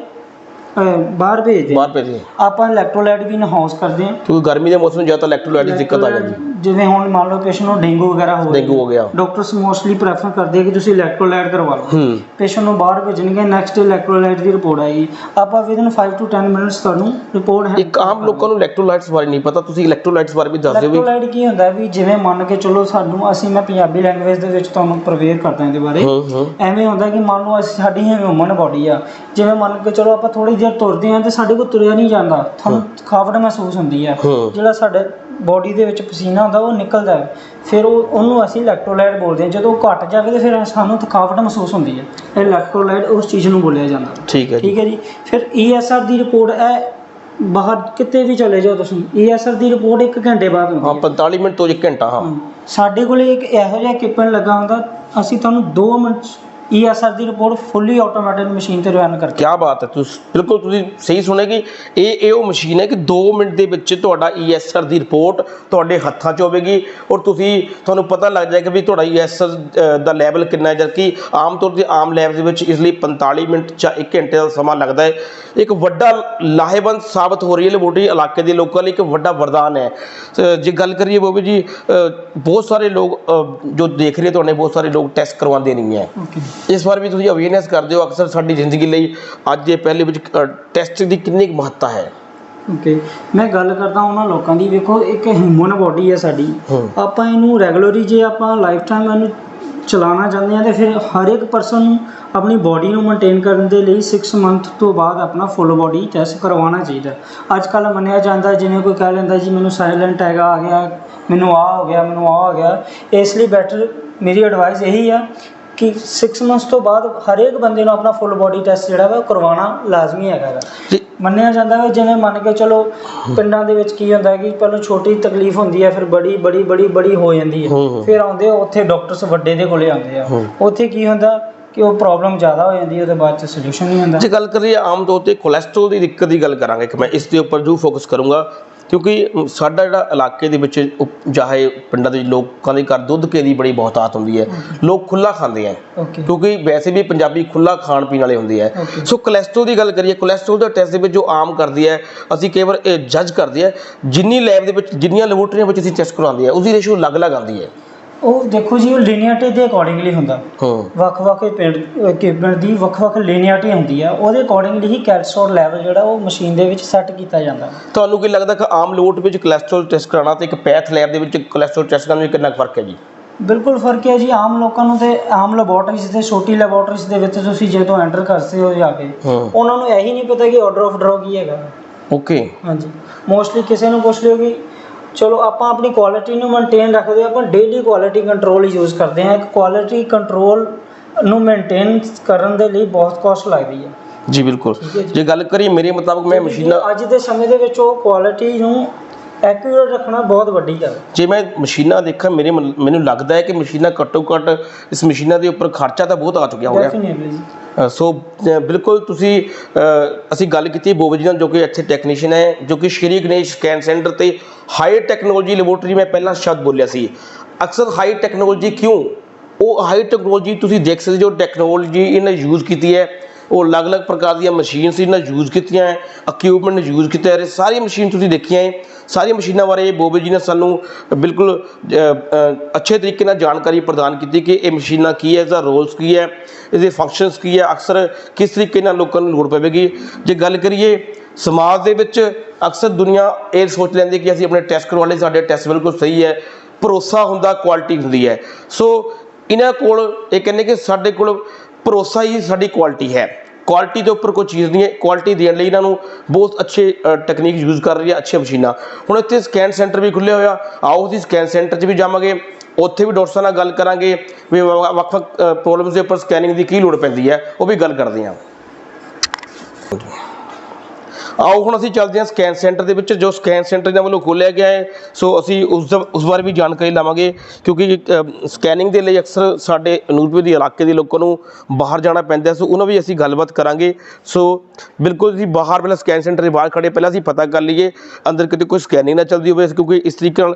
Speaker 1: ਬਾਹਰ ਭੇਜਦੇ।
Speaker 2: ਬਾਹਰ ਭੇਜੀ
Speaker 1: ਆਪਾਂ ਇਲੈਕਟ੍ਰੋਲਾਈਟ ਵੀ ਇਨਹਾਊਸ ਕਰਦੇ ਹਾਂ।
Speaker 2: ਕਿਉਂਕਿ ਗਰਮੀ ਦੇ ਮੌਸਮ ਜ਼ਿਆਦਾ ਇਲੈਕਟ੍ਰੋਲਾਈਟ ਦੀ ਦਿੱਕਤ ਆ ਜਾਂਦੀ।
Speaker 1: ਜਿਵੇਂ ਹੁਣ ਮੰਨ ਲਓ ਪੇਸ਼ੈਂਟ ਨੂੰ ਡੇਂਗੂ ਵਗੈਰਾ ਹੋ
Speaker 2: ਡੇਂਗੂ ਹੋ ਗਿਆ।
Speaker 1: ਡਾਕਟਰਸ ਮੋਸਟਲੀ ਪ੍ਰੈਫਰ ਕਰਦੇ ਆ ਕਿ ਤੁਸੀਂ ਇਲੈਕਟ੍ਰੋਲਾਈਟ ਕਰਵਾ ਲਓ।
Speaker 2: ਹੂੰ।
Speaker 1: ਪੇਸ਼ੈਂਟ ਨੂੰ ਬਾਹਰ ਭੇਜਣਗੇ ਨੈਕਸਟ ਇਲੈਕਟ੍ਰੋਲਾਈਟ ਦੀ ਰਿਪੋਰਟ ਆਏਗੀ। ਆਪਾਂ ਵਿਦਨ 5 ਟੂ 10 ਮਿੰਟਸ ਤੁਹਾਨੂੰ ਰਿਪੋਰਟ ਹੈ
Speaker 2: ਇੱਕ ਆਮ ਲੋਕਾਂ ਨੂੰ ਇਲੈਕਟ੍ਰੋਲਾਈਟਸ ਬਾਰੇ ਨਹੀਂ ਪਤਾ ਤੁਸੀਂ ਇਲੈਕਟ੍ਰੋਲਾਈਟਸ ਬਾਰੇ ਵੀ ਦੱਸ ਦਿਓ ਵੀ
Speaker 1: ਇਲੈਕਟ੍ਰੋਲਾਈਟ ਕੀ ਹੁੰਦਾ ਵੀ ਜਿਵੇਂ ਮੰਨ ਕੇ ਚਲੋ ਸਾਨੂੰ ਅਸੀਂ ਮੈਂ ਪੰਜਾਬੀ ਲੈਂਗੁਏਜ ਦੇ ਵਿੱਚ ਤੁਹਾਨੂੰ ਪ੍ਰਵੇਅਰ ਕਰਦਾ ਇਹਦੇ ਬਾਰੇ। ਐਵੇਂ ਹੁੰਦਾ ਕਿ ਮੰਨ ਲਓ ਅਸੀਂ ਸਾਡੀ ਹਿਊਮਨ ਬਾਡੀ ਆ। ਜਿਵੇਂ ਮੰਨ ਕੇ ਚਲੋ ਆਪਾਂ ਥੋੜੀ ਦੇਰ ਤੁਰਦੇ ਹਾਂ ਤੇ ਸਾਡੇ ਕੋਲ ਤੁਰਿਆ ਨਹੀਂ ਜਾਂਦਾ। ਤੁਹਾਨੂੰ ਥਕਾਵਟ ਮਹਿਸੂਸ ਹੁੰਦੀ ਆ। ਜਿਹੜਾ ਸਾਡੇ ਬਾਡੀ ਦੇ ਵਿੱਚ ਪਸੀਨਾ ਹੁੰਦਾ ਉਹ ਨਿਕਲਦਾ ਹੈ। ਫਿਰ ਉਹ ਉਹਨੂੰ ਅਸੀਂ ਇਲੈਕਟ੍ਰੋਲਾਈਟ ਬੋਲਦੇ ਹਾਂ। ਜਦੋਂ ਉਹ ਘਟ ਜਾਵੇ ਤੇ ਫਿਰ ਸਾਨੂੰ ਥਕਾਵਟ ਮਹਿਸੂਸ ਹੁੰਦੀ ਹੈ। ਇਹ ਇਲੈਕਟ੍ਰੋਲਾਈਟ ਉਸ ਚੀਜ਼ ਨੂੰ ਬੋਲਿਆ ਜਾਂਦਾ।
Speaker 2: ਠੀਕ ਹੈ
Speaker 1: ਠੀਕ ਹੈ ਜੀ। ਫਿਰ ਈਐਸਆਰ ਦੀ ਰਿਪੋਰਟ ਇਹ ਬਾਹਰ ਕਿਤੇ ਵੀ ਚਲੇ ਜਾਓ ਤੁਸੀਂ। ਈਐਸਆਰ ਦੀ ਰਿਪੋਰਟ 1 ਘੰਟੇ ਬਾਅਦ ਹੁੰਦੀ
Speaker 2: ਹਾਂ।
Speaker 1: ਹੈ
Speaker 2: 45 ਮਿੰਟ ਤੋਂ 1 ਘੰਟਾ ਹਾਂ।
Speaker 1: ਸਾਡੇ ਕੋਲੇ ਇੱਕ ਇਹੋ ਜਿਹਾ ਇਕਵਿਪਮੈਂਟ ਲੱਗਾ ਹੁੰਦਾ। ਅਸੀਂ ਤੁਹਾਨੂੰ 2 ਮਿੰਟ ਈਐਸਆਰ ਦੀ ਰਿਪੋਰਟ ਫੁੱਲੀ ਆਟੋਮੈਟਿਕ ਮਸ਼ੀਨ ਤੇ ਰਨ ਕਰਕੇ
Speaker 2: ਕੀ ਬਾਤ ਹੈ ਤੁਸੀਂ ਬਿਲਕੁਲ ਤੁਸੀਂ ਸਹੀ ਸੁਣਿਆ ਕਿ ਇਹ ਇਹ ਉਹ ਮਸ਼ੀਨ ਹੈ ਕਿ 2 ਮਿੰਟ ਦੇ ਵਿੱਚ ਤੁਹਾਡਾ ਈਐਸਆਰ ਦੀ ਰਿਪੋਰਟ ਤੁਹਾਡੇ ਹੱਥਾਂ 'ਚ ਹੋਵੇਗੀ ਔਰ ਤੁਸੀਂ ਤੁਹਾਨੂੰ ਪਤਾ ਲੱਗ ਜਾਏਗਾ ਵੀ ਤੁਹਾਡਾ ਈਐਸਆਰ ਦਾ ਲੈਵਲ ਕਿੰਨਾ ਹੈ ਜਦਕਿ ਆਮ ਤੌਰ ਤੇ ਆਮ ਲੈਬ ਦੇ ਵਿੱਚ ਇਸ ਲਈ 45 ਮਿੰਟ ਜਾਂ 1 ਘੰਟੇ ਦਾ ਸਮਾਂ ਲੱਗਦਾ ਹੈ। ਇੱਕ ਵੱਡਾ ਲਾਹੇਵੰਦ ਸਾਬਤ ਹੋ ਰਹੀ ਹੈ ਲੈਬੋਰਟਰੀ ਇਲਾਕੇ ਦੇ ਲੋਕਾਂ ਲਈ ਇੱਕ ਵੱਡਾ ਵਰਦਾਨ ਹੈ। ਜੇ ਗੱਲ ਕਰੀਏ ਬੋਬੀ ਜੀ ਬਹੁਤ ਸਾਰੇ ਲੋਕ ਜੋ ਦੇਖ ਰਹੇ ਤੁਹਾਡੇ ਬਹੁਤ ਸਾਰੇ ਲੋਕ ਟੈਸਟ ਕਰਵਾਉਂਦੇ ਨਹੀਂ ਹੈ।
Speaker 1: ਓਕੇ
Speaker 2: ਇਸ ਵਾਰ ਵੀ ਤੁਸੀਂ ਅਵੇਅਰਨੈਸ ਕਰਦੇ ਹੋ ਅਕਸਰ ਸਾਡੀ ਜ਼ਿੰਦਗੀ ਲਈ ਅੱਜ ਇਹ ਪਹਿਲੇ ਵਿੱਚ ਟੈਸਟ ਦੀ ਕਿੰਨੀ ਕੁ ਮਹੱਤਤਾ ਹੈ?
Speaker 1: ਓਕੇ ਮੈਂ ਗੱਲ ਕਰਦਾ ਉਹਨਾਂ ਲੋਕਾਂ ਦੀ ਵੇਖੋ ਇੱਕ ਹਿਊਮਨ ਬਾਡੀ ਹੈ ਸਾਡੀ। ਆਪਾਂ ਇਹਨੂੰ ਰੈਗੂਲਰਲੀ ਜੇ ਆਪਾਂ ਲਾਈਫ ਟਾਈਮ ਇਹਨੂੰ ਚਲਾਉਣਾ ਚਾਹੁੰਦੇ ਹਾਂ ਤੇ ਫਿਰ ਹਰ ਇੱਕ ਪਰਸਨ ਨੂੰ ਆਪਣੀ ਬਾਡੀ ਨੂੰ ਮੇਨਟੇਨ ਕਰਨ ਦੇ ਲਈ 6 ਮੰਥ ਤੋਂ ਬਾਅਦ ਆਪਣਾ ਫੁੱਲ ਬਾਡੀ ਟੈਸਟ ਕਰਵਾਉਣਾ ਚਾਹੀਦਾ। ਅੱਜ ਕੱਲ੍ਹ ਮੰਨਿਆ ਜਾਂਦਾ ਜਿਵੇਂ ਕੋਈ ਕਹਿ ਲੈਂਦਾ ਜੀ ਮੈਨੂੰ ਸਾਇਲੈਂਟ ਹੈਗਾ ਆ ਗਿਆ ਮੈਨੂੰ ਆ ਹੋ ਗਿਆ ਮੈਨੂੰ ਆ ਹੋ ਗਿਆ। ਇਸ ਲਈ ਬੈਟਰ ਮੇਰੀ ਐਡਵਾਈਸ ਇਹੀ ਆ ਕਿ 6 ਮੰਥਸ ਤੋਂ ਬਾਅਦ ਹਰੇਕ ਬੰਦੇ ਨੂੰ ਆਪਣਾ ਫੁੱਲ ਬਾਡੀ ਟੈਸਟ ਜਿਹੜਾ ਵਾ ਕਰਵਾਉਣਾ ਲਾਜ਼ਮੀ ਹੈਗਾ।
Speaker 2: ਜੀ
Speaker 1: ਮੰਨਿਆ ਜਾਂਦਾ ਹੈ ਜਿਵੇਂ ਮੰਨ ਕੇ ਚਲੋ ਪਿੰਡਾਂ ਦੇ ਵਿੱਚ ਕੀ ਹੁੰਦਾ ਹੈ ਕਿ ਪਹਿਲਾਂ ਛੋਟੀ ਤਕਲੀਫ ਹੁੰਦੀ ਹੈ ਫਿਰ ਬੜੀ ਬੜੀ ਬੜੀ ਬੜੀ ਹੋ ਜਾਂਦੀ
Speaker 2: ਹੂੰ।
Speaker 1: ਫਿਰ ਆਉਂਦੇ ਉੱਥੇ ਡਾਕਟਰਸ ਵੱਡੇ ਦੇ ਕੋਲੇ ਆਉਂਦੇ ਆ। ਉੱਥੇ ਕੀ ਹੁੰਦਾ ਕਿ ਉਹ ਪ੍ਰੋਬਲਮ ਜ਼ਿਆਦਾ ਹੋ ਜਾਂਦੀ ਹੈ ਉਹਦੇ ਬਾਅਦ ਚ ਸੋਲੂਸ਼ਨ ਨਹੀਂ ਹੁੰਦਾ
Speaker 2: ਜੇ ਗੱਲ ਕਰੀਏ ਆਮ ਤੌਰ ਤੇ ਕੋਲੇਸਟ੍ਰੋਲ ਦੀ ਦਿੱਕਤ ਦੀ ਗੱਲ ਕਰਾਂਗੇ ਕਿ ਮੈਂ ਇਸ ਦੇ ਉੱਪਰ ਜੋ ਫੋਕਸ ਕਰੂੰਗਾ ਕਿਉਂਕਿ ਸਾਡਾ ਜਿਹੜਾ ਇਲਾਕੇ ਦੇ ਵਿੱਚ ਚਾਹੇ ਪਿੰਡਾਂ ਦੇ ਲੋਕਾਂ ਦੇ ਘਰ ਦੁੱਧ ਕੇ ਦੀ ਬੜੀ ਬਹੁਤਾਤ ਹੁੰਦੀ ਹੈ। ਲੋਕ ਖੁੱਲਾ ਖਾਂਦੇ ਆ। ਕਿਉਂਕਿ ਵੈਸੇ ਵੀ ਪੰਜਾਬੀ ਖੁੱਲਾ ਖਾਣ ਪੀਣ ਵਾਲੇ ਹੁੰਦੇ ਆ. ਸੋ ਕੋਲੇਸਟ੍ਰੋਲ ਦੀ ਗੱਲ ਕਰੀਏ ਕੋਲੇਸਟ੍ਰੋਲ ਦਾ ਟੈਸਟ ਦੇ ਵਿੱਚ ਜੋ ਆਮ ਕਰਦੀ ਹੈ ਅਸੀਂ ਕਈ ਵਾਰ ਜੱਜ ਕਰਦੇ ਆ ਜਿੰਨੀ ਲੈਬ ਦੇ ਵਿੱਚ ਜਿੰਨੀਆਂ ਲੈਬੋਰਟਰੀਆਂ ਵਿੱਚ ਅਸੀਂ ਟੈਸਟ ਕਰਵਾਉਂਦੇ ਆ ਉਸਦੀ ਰੇਸ਼ੋ ਅਲੱਗ-ਅਲੱਗ ਆਉਂਦੀ ਹੈ।
Speaker 1: ਉਹ ਦੇਖੋ ਜੀ ਉਹ ਲੀਨੀਅਰਟੀ ਦੇ ਅਕੋਰਡਿੰਗਲੀ ਹੁੰਦਾ।
Speaker 2: ਹੂੰ।
Speaker 1: ਵੱਖ-ਵੱਖ ਪਿੰਡ ਦੀ ਵੱਖ-ਵੱਖ ਲੀਨੀਅਰਟੀ ਹੁੰਦੀ ਆ। ਉਹਦੇ ਅਕੋਰਡਿੰਗਲੀ ਹੀ ਕੈਲਸਟ੍ਰੋਲ ਲੈਵਲ ਜਿਹੜਾ ਉਹ ਮਸ਼ੀਨ ਦੇ ਵਿੱਚ ਸੈੱਟ ਕੀਤਾ ਜਾਂਦਾ।
Speaker 2: ਤੁਹਾਨੂੰ ਕੀ ਲੱਗਦਾ ਕਿ ਆਮ ਲੋਟ ਵਿੱਚ ਕੋਲੇਸਟ੍ਰੋਲ ਟੈਸਟ ਕਰਾਉਣਾ ਤੇ ਇੱਕ ਪੈਥ ਲੈਬ ਦੇ ਵਿੱਚ ਕੋਲੇਸਟ੍ਰੋਲ ਟੈਸਟ ਕਰਨ ਵਿੱਚ ਕਿੰਨਾ ਫ਼ਰਕ ਹੈ ਜੀ?
Speaker 1: ਬਿਲਕੁਲ ਫ਼ਰਕ ਹੈ ਜੀ ਆਮ ਲੋਕਾਂ ਨੂੰ ਤੇ ਆਮ ਲੈਬੋਰਟਰੀਜ਼ ਤੇ ਛੋਟੀ ਲੈਬੋਰਟਰੀਜ਼ ਦੇ ਵਿੱਚ ਤੁਸੀਂ ਜਦੋਂ ਐਂਟਰ ਕਰਦੇ ਹੋ ਜਾ ਕੇ ਉਹਨਾਂ ਨੂੰ ਇਹੀ ਨਹੀਂ ਪਤਾ ਕਿ ਆਰਡਰ ਆਫ ਡਰਾਅ ਕੀ ਹੈਗਾ।
Speaker 2: ਓਕੇ
Speaker 1: ਹਾਂਜੀ। ਮੋਸਟਲੀ ਕਿਸੇ ਨੂੰ ਪੁੱਛ ਲਿਓ ਕਿ ਚਲੋ ਆਪਾਂ ਆਪਣੀ ਕੁਆਲਿਟੀ ਨੂੰ ਮੇਨਟੇਨ ਰੱਖਦੇ ਆਪਾਂ ਡੇਲੀ ਕੁਆਲਿਟੀ ਕੰਟਰੋਲ ਯੂਜ਼ ਕਰਦੇ ਹਾਂ। ਇੱਕ ਕੁਆਲਿਟੀ ਕੰਟਰੋਲ ਨੂੰ ਮੇਨਟੇਨ ਕਰਨ ਦੇ ਲਈ ਬਹੁਤ ਕਾਸਟ ਲੱਗਦੀ ਹੈ।
Speaker 2: ਜੀ ਬਿਲਕੁਲ।
Speaker 1: ਜੀ।
Speaker 2: ਗੱਲ ਕਰੀਏ ਮੇਰੇ ਮੁਤਾਬਕ ਮੈਂ ਮਸ਼ੀਨਾਂ
Speaker 1: ਅੱਜ ਦੇ ਸਮੇਂ ਦੇ ਵਿੱਚ ਉਹ ਕੁਆਲਿਟੀ ਨੂੰ ਐਕੂਰੇਟ ਰੱਖਣਾ ਬਹੁਤ ਵੱਡੀ ਗੱਲ
Speaker 2: ਜੇ ਮੈਂ ਮਸ਼ੀਨਾਂ ਦੇਖਾਂ ਮੇਰੇ ਮਨ- ਲੱਗਦਾ ਹੈ ਕਿ ਮਸ਼ੀਨਾਂ ਘੱਟੋ ਘੱਟ ਇਸ ਮਸ਼ੀਨਾਂ ਦੇ ਉੱਪਰ ਖਰਚਾ ਤਾਂ ਬਹੁਤ ਆ ਚੁੱਕਿਆ ਹੋਇਆ।
Speaker 1: ਡੈਫੀਨਿਟਲੀ
Speaker 2: ਸੋ ਬਿਲਕੁਲ ਤੁਸੀਂ ਅਸੀਂ ਗੱਲ ਕੀਤੀ ਬੋਬੀ ਜੀ ਨਾਲ ਜੋ ਕਿ ਇੱਥੇ ਟੈਕਨੀਸ਼ੀਅਨ ਹੈ, ਜੋ ਕਿ ਸ਼੍ਰੀ ਗਣੇਸ਼ ਸਕੈਨ ਸੈਂਟਰ ਤੇ ਹਾਈ ਟੈਕਨੋਲੋਜੀ ਲੈਬੋਰੇਟਰੀ ਮੈਂ ਪਹਿਲਾਂ ਸ਼ਬਦ ਬੋਲਿਆ ਸੀ। ਅਕਸਰ ਹਾਈ ਟੈਕਨੋਲੋਜੀ ਕਿਉਂ? ਉਹ ਹਾਈ ਟੈਕਨੋਲੋਜੀ ਤੁਸੀਂ ਦੇਖ ਸਕਦੇ ਜੋ ਟੈਕਨੋਲੋਜੀ ਇਹਨਾਂ ਯੂਜ਼ ਕੀਤੀ ਹੈ। ਉਹ ਅਲੱਗ-ਅਲੱਗ ਪ੍ਰਕਾਰ ਦੀਆਂ ਮਸ਼ੀਨਸ ਇਹਨਾਂ ਯੂਜ਼ ਕੀਤੀਆਂ ਹੈ ਇਕਵਿਪਮੈਂਟ ਯੂਜ਼ ਕੀਤਾ ਹੈ ਸਾਰੀ ਮਸ਼ੀਨ ਤੁਸੀਂ ਦੇਖੀਆਂ ਹੈ ਸਾਰੀ ਮਸ਼ੀਨਾਂ ਬਾਰੇ ਬੋਬੇ ਜੀ ਨੇ ਸਾਨੂੰ ਬਿਲਕੁਲ ਅੱਛੇ ਤਰੀਕੇ ਨਾਲ ਜਾਣਕਾਰੀ ਪ੍ਰਦਾਨ ਕੀਤੀ ਕਿ ਇਹ ਮਸ਼ੀਨਾਂ ਕੀ ਹੈ ਇਸਦਾ ਰੋਲਸ ਕੀ ਹੈ, ਇਹਦੇ ਫੰਕਸ਼ਨਸ ਕੀ ਹੈ, ਅਕਸਰ ਕਿਸ ਤਰੀਕੇ ਨਾਲ ਲੋਕਾਂ ਨੂੰ ਲੋੜ ਪਵੇਗੀ। ਜੇ ਗੱਲ ਕਰੀਏ ਸਮਾਜ ਦੇ ਵਿੱਚ, ਅਕਸਰ ਦੁਨੀਆ ਇਹ ਸੋਚ ਲੈਂਦੀ ਕਿ ਅਸੀਂ ਆਪਣੇ ਟੈਸਟ ਕਰਵਾ ਲਏ ਸਾਡੇ ਟੈਸਟ ਬਿਲਕੁਲ ਸਹੀ ਹੈ, ਭਰੋਸਾ ਹੁੰਦਾ ਕੁਆਲਿਟੀ ਹੁੰਦੀ ਹੈ। ਸੋ ਇਹਨਾਂ ਕੋਲ, ਇਹ ਕਹਿੰਦੇ ਕਿ ਸਾਡੇ ਕੋਲ ਭਰੋਸਾ ਹੀ ਸਾਡੀ ਕੁਆਲਿਟੀ ਹੈ। ਕੁਆਲਿਟੀ ਦੇ ਉੱਪਰ ਕੋਈ ਚੀਜ਼ ਨਹੀਂ ਹੈ। ਕੁਆਲਿਟੀ ਦੇਣ ਲਈ ਇਹਨਾਂ ਨੂੰ ਬਹੁਤ ਅੱਛੇ ਟੈਕਨੀਕ ਯੂਜ਼ ਕਰ ਰਹੀ ਹੈ ਅੱਛੇ ਮਸ਼ੀਨਾਂ। ਹੁਣ ਇੱਥੇ ਸਕੈਨ ਸੈਂਟਰ ਵੀ ਖੁੱਲੇ ਹੋਇਆ। ਆਓ ਅਸੀਂ ਸਕੈਨ ਸੈਂਟਰ 'ਚ ਵੀ ਜਾਵਾਂਗੇ। ਉੱਥੇ ਵੀ ਡਾਕਟਰ ਨਾਲ ਗੱਲ ਕਰਾਂਗੇ ਵੀ ਵੱਖ-ਵੱਖ ਪ੍ਰੋਬਲਮਸ ਦੇ ਉੱਪਰ ਸਕੈਨਿੰਗ ਦੀ ਕੀ ਲੋੜ ਪੈਂਦੀ ਹੈ। ਉਹ ਵੀ ਗੱਲ ਕਰਦੇ ਹਾਂ। ਆਓ ਹੁਣ ਅਸੀਂ ਚੱਲਦੇ ਹਾਂ ਸਕੈਨ ਸੈਂਟਰ ਦੇ ਵਿੱਚ ਜੋ ਸਕੈਨ ਸੈਂਟਰ ਇਹਨਾਂ ਵੱਲੋਂ ਖੋਲ੍ਹਿਆ ਗਿਆ ਹੈ। ਸੋ ਅਸੀਂ ਉਸ ਉਸ ਬਾਰੇ ਵੀ ਜਾਣਕਾਰੀ ਲਵਾਂਗੇ ਕਿਉਂਕਿ ਸਕੈਨਿੰਗ ਦੇ ਲਈ ਅਕਸਰ ਸਾਡੇ ਨੂਰਪੁਰ ਦੇ ਇਲਾਕੇ ਦੇ ਲੋਕਾਂ ਨੂੰ ਬਾਹਰ ਜਾਣਾ ਪੈਂਦਾ ਸੋ ਉਹਨਾਂ ਵੀ ਅਸੀਂ ਗੱਲਬਾਤ ਕਰਾਂਗੇ। ਸੋ ਬਿਲਕੁਲ ਅਸੀਂ ਬਾਹਰ ਪਹਿਲਾਂ ਸਕੈਨ ਸੈਂਟਰ ਦੇ ਬਾਹਰ ਖੜੇ ਪਹਿਲਾਂ ਅਸੀਂ ਪਤਾ ਕਰ ਲਈਏ ਅੰਦਰ ਕਿਤੇ ਕੋਈ ਸਕੈਨਿੰਗ ਨਾ ਚੱਲਦੀ ਹੋਵੇ ਕਿਉਂਕਿ ਇਸ ਤਰੀਕੇ ਨਾਲ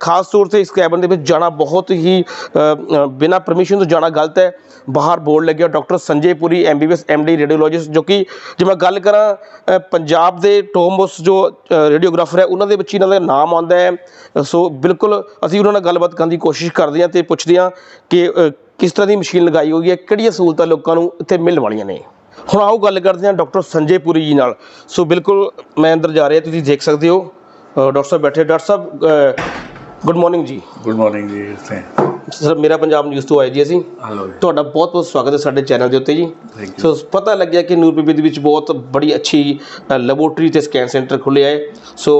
Speaker 2: ਖਾਸ ਤੌਰ ਤੇ ਇਸ ਕੈਬਨ ਦੇ ਵਿੱਚ ਜਾਣਾ ਬਹੁਤ ਹੀ ਅ, ਬਿਨਾਂ ਪਰਮਿਸ਼ਨ ਤੋਂ ਜਾਣਾ ਗਲਤ ਹੈ। ਬਾਹਰ ਬੋਰਡ ਲੱਗਿਆ doctor Sanjay Puri MBBS MD radiologist ਜੋ ਕਿ ਜੇ ਮੈਂ ਗੱਲ ਕਰਾਂ ਅ, ਪੰਜਾਬ ਦੇ ਟੋਮਬਸ ਜੋ ਰੇਡੀਓਗ੍ਰਾਫਰ ਹੈ, ਉਹਨਾਂ ਦੇ ਵਿੱਚ ਇਹਨਾਂ ਦਾ ਨਾਮ ਆਉਂਦਾ ਹੈ। ਸੋ ਬਿਲਕੁਲ ਅਸੀਂ ਉਹਨਾਂ ਨਾਲ ਗੱਲਬਾਤ ਕਰਨ ਦੀ ਕੋਸ਼ਿਸ਼ ਕਰਦੇ ਹਾਂ ਤੇ ਪੁੱਛਦੇ ਹਾਂ ਕਿ ਕਿਸ ਤਰ੍ਹਾਂ ਦੀ ਮਸ਼ੀਨ ਲਗਾਈ ਹੋਈ ਹੈ, ਕਿਹੜੀਆਂ ਸਹੂਲਤਾਂ ਲੋਕਾਂ ਨੂੰ ਇੱਥੇ ਮਿਲਣ ਵਾਲੀਆਂ ਨੇ। ਹੁਣ ਆਓ ਗੱਲ ਕਰਦੇ ਹਾਂ ਡਾਕਟਰ ਸੰਜੇ ਪੁਰੀ ਜੀ ਨਾਲ। ਸੋ ਬਿਲਕੁਲ ਮੈਂ ਅੰਦਰ ਜਾ ਰਿਹਾ, ਤੁਸੀਂ ਦੇਖ ਸਕਦੇ ਹੋ। ਡਾਕਟਰ ਸਾਹਿਬ ਬੈਠੇ, ਡਾਕਟਰ ਸਾਹਿਬ ਗੁੱਡ ਮਾਰਨਿੰਗ ਜੀ।
Speaker 3: ਗੁੱਡ ਮਾਰਨਿੰਗ ਜੀ
Speaker 2: ਸਰ ਮੇਰਾ ਪੰਜਾਬ ਨਿਊਜ਼ ਤੋਂ ਆਏ ਜੀ ਅਸੀਂ।
Speaker 3: ਹਲੋ
Speaker 2: ਤੁਹਾਡਾ ਬਹੁਤ ਬਹੁਤ ਸਵਾਗਤ ਹੈ ਸਾਡੇ ਚੈਨਲ ਦੇ ਉੱਤੇ ਜੀ। ਸੋ ਪਤਾ ਲੱਗਿਆ ਕਿ ਨੂਰਬੀਬੀ ਦੇ ਵਿੱਚ ਬਹੁਤ ਬੜੀ ਅੱਛੀ ਲੈਬੋਰੇਟਰੀ ਤੇ ਸਕੈਨ ਸੈਂਟਰ ਖੁੱਲਿਆ ਹੈ। ਸੋ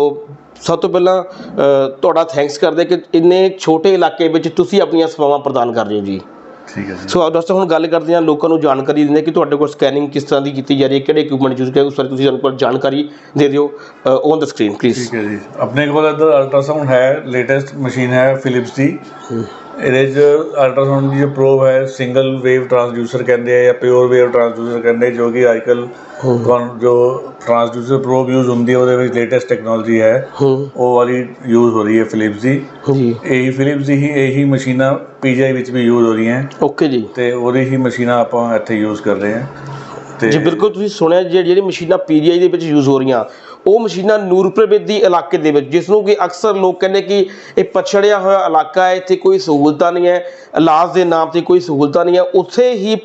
Speaker 2: ਸਭ ਤੋਂ ਪਹਿਲਾਂ ਅ, ਤੁਹਾਡਾ ਥੈਂਕਸ ਕਰਦੇ ਕਿ ਇੰਨੇ ਛੋਟੇ ਇਲਾਕੇ ਵਿੱਚ ਤੁਸੀਂ ਆਪਣੀਆਂ ਸੇਵਾਵਾਂ ਪ੍ਰਦਾਨ ਕਰ ਰਹੇ ਹੋ ਜੀ।
Speaker 3: ਠੀਕ ਹੈ ਜੀ।
Speaker 2: ਸੋ ਦੋਸਤੋ ਹੁਣ ਗੱਲ ਕਰਦੇ ਹਾਂ ਲੋਕਾਂ ਨੂੰ ਜਾਣਕਾਰੀ ਦਿੰਦੇ ਕਿ ਤੁਹਾਡੇ ਕੋਲ ਸਕੈਨਿੰਗ ਕਿਸ ਤਰ੍ਹਾਂ ਦੀ ਕੀਤੀ ਜਾ ਰਹੀ ਹੈ ਕਿਹੜੇ ਇਕਵਿਪਮੈਂਟ ਯੂਜ਼ ਕਰਦੇ ਉਸ ਬਾਰੇ ਤੁਸੀਂ ਸਾਨੂੰ ਕੋਲ ਜਾਣਕਾਰੀ ਦੇ ਦਿਓ ਔਨ ਦ ਸਕਰੀਨ ਪਲੀਜ਼
Speaker 3: ਠੀਕ ਹੈ ਜੀ। ਆਪਣੇ ਕੋਲ ਇੱਧਰ ਅਲਟਰਾਸਾਊਂਡ ਹੈ ਲੇਟੈਸਟ ਮਸ਼ੀਨ ਹੈ ਫਿਲਿਪਸ ਦੀ। ਇਹਦੇ 'ਚ ਅਲਟਰਾਸਾਊਂਡ ਦੀ ਜੋ ਪ੍ਰੋਬ ਹੈ ਸਿੰਗਲ ਵੇਵ ਟਰਾਂਸਡਿਊਸਰ ਕਹਿੰਦੇ ਆ ਜਾਂ ਪਿਓਰ ਵੇਵ ਟਰਾਂਸਡਿਊਸਰ ਕਹਿੰਦੇ ਜੋ ਕਿ ਅੱਜਕੱਲ ਤੁਹਾਨੂੰ ਜੋ ਟਰਾਂਸਡਿਊਸਰ ਪ੍ਰੋਬ ਯੂਜ਼ ਹੁੰਦੀ ਹੈ ਉਹਦੇ ਵਿੱਚ ਲੇਟੈਸਟ ਟੈਕਨੋਲੋਜੀ ਹੈ।
Speaker 2: ਹੂੰ।
Speaker 3: ਉਹ ਵਾਲੀ ਯੂਜ਼ ਹੋ ਰਹੀ ਹੈ ਫਿਲਿਪਸ ਦੀ।
Speaker 2: ਜੀ
Speaker 3: ਇਹੀ ਫਿਲਿਪਸ ਦੀ ਹੀ ਇਹੀ ਮਸ਼ੀਨਾਂ ਪੀਜੀਆਈ ਵਿੱਚ ਵੀ ਯੂਜ਼ ਹੋ ਰਹੀਆਂ।
Speaker 2: ਓਕੇ ਜੀ।
Speaker 3: ਤੇ ਉਹਦੀ ਹੀ ਮਸ਼ੀਨਾਂ ਆਪਾਂ ਇੱਥੇ ਯੂਜ਼ ਕਰ ਰਹੇ ਹਾਂ। ਤੇ
Speaker 2: ਜੀ ਬਿਲਕੁਲ ਤੁਸੀਂ ਸੁਣਿਆ ਜਿਹੜੀ ਜਿਹੜੀ ਮਸ਼ੀਨਾਂ ਪੀਜੀਆਈ ਦੇ ਵਿੱਚ ਯੂਜ਼ ਹੋ ਰਹੀਆਂ ਉਹ ਮਸ਼ੀਨਾਂ ਨੂਰਪੁਰ ਬੇਦੀ ਇਲਾਕੇ ਦੇ ਵਿੱਚ ਜਿਸ ਨੂੰ ਕਿ ਅਕਸਰ ਲੋਕ ਕਹਿੰਦੇ ਕਿ ਇਹ ਪਛੜਿਆ ਹੋਇਆ ਇਲਾਕਾ ਹੈ ਇੱਥੇ ਕੋਈ ਸਹੂਲਤਾਂ ਨਹੀਂ ਹੈ ਇਲਾਜ ਦੇ ਨਾਮ ਤੇ ਕੋਈ ਸਹੂਲਤਾਂ ਨਹੀਂ ਹੈ ਉੱਥੇ ਹੀ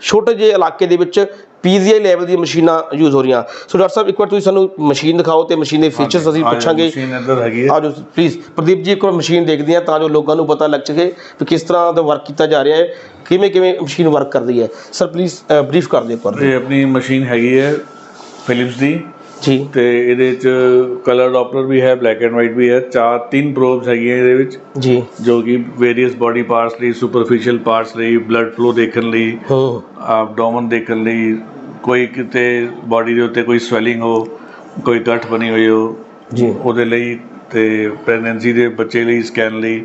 Speaker 2: ਛੋਟੇ ਜਿਹੇ ਇਲਾਕੇ ਦੇ ਵਿੱਚ ਪੀਜੀਆਈ ਲੈਵਲ ਦੀਆਂ ਮਸ਼ੀਨਾਂ ਯੂਜ਼ ਹੋ ਰਹੀਆਂ। ਸੋ ਡਾਕਟਰ ਸਾਹਿਬ ਇੱਕ ਵਾਰ ਤੁਸੀਂ ਸਾਨੂੰ ਮਸ਼ੀਨ ਦਿਖਾਓ ਤੇ ਮਸ਼ੀਨ ਦੇ ਫੀਚਰਸ ਅਸੀਂ ਪੁੱਛਾਂਗੇ।
Speaker 3: ਮਸ਼ੀਨ ਇੱਧਰ ਹੈਗੀ ਹੈ।
Speaker 2: ਆਜੋ ਪਲੀਜ਼ ਪ੍ਰਦੀਪ ਜੀ ਇੱਕ ਵਾਰ ਮਸ਼ੀਨ ਦੇਖਦੇ ਆ ਤਾਂ ਜੋ ਲੋਕਾਂ ਨੂੰ ਪਤਾ ਲੱਗ ਸਕੇ ਕਿ ਕਿਸ ਤਰ੍ਹਾਂ ਦਾ ਵਰਕ ਕੀਤਾ ਜਾ ਰਿਹਾ ਹੈ ਕਿਵੇਂ ਕਿਵੇਂ ਮਸ਼ੀਨ ਵਰਕ ਕਰਦੀ ਹੈ। ਸਰ ਪਲੀਜ਼ ਬਰੀਫ ਕਰ ਦਿਓ ਇੱਕ ਵਾਰ।
Speaker 3: ਇਹ ਆਪਣੀ ਮਸ਼ੀਨ ਹੈਗੀ ਹੈ ਫਿਲਿਪਸ ਦੀ।
Speaker 2: ਜੀ।
Speaker 3: ਤੇ ਇਹਦੇ ਚ ਕਲਰ ਡਾਪਲਰ ਵੀ ਹੈ ਬਲੈਕ ਐਂਡ ਵਾਈਟ ਵੀ ਹੈ। ਚਾਰ ਤਿੰਨ ਪ੍ਰੋਬਸ ਹੈਗੀਆਂ ਇਹਦੇ ਵਿੱਚ।
Speaker 2: ਜੀ।
Speaker 3: ਜੋ ਕਿ ਵੇਰੀਅਸ ਬਾਡੀ ਪਾਰਟਸ ਲਈ ਸੁਪਰਫੀਸ਼ੀਅਲ ਪਾਰਟਸ ਲਈ ਬਲੱਡ ਫਲੋ ਦੇਖਣ ਲਈ
Speaker 2: ਹੂੰ।
Speaker 3: ਐਬਡੋਮਨ ਦੇਖਣ ਲਈ ਕੋਈ ਕਿਤੇ ਬਾਡੀ ਦੇ ਉੱਤੇ ਕੋਈ ਸਵੈਲਿੰਗ ਹੋ ਕੋਈ ਗੱਠ ਬਣੀ ਹੋਈ ਹੋ
Speaker 2: ਜੀ।
Speaker 3: ਉਹਦੇ ਲਈ ਤੇ ਪ੍ਰੈਗਨੈਂਸੀ ਦੇ ਬੱਚੇ ਲਈ ਸਕੈਨ ਲਈ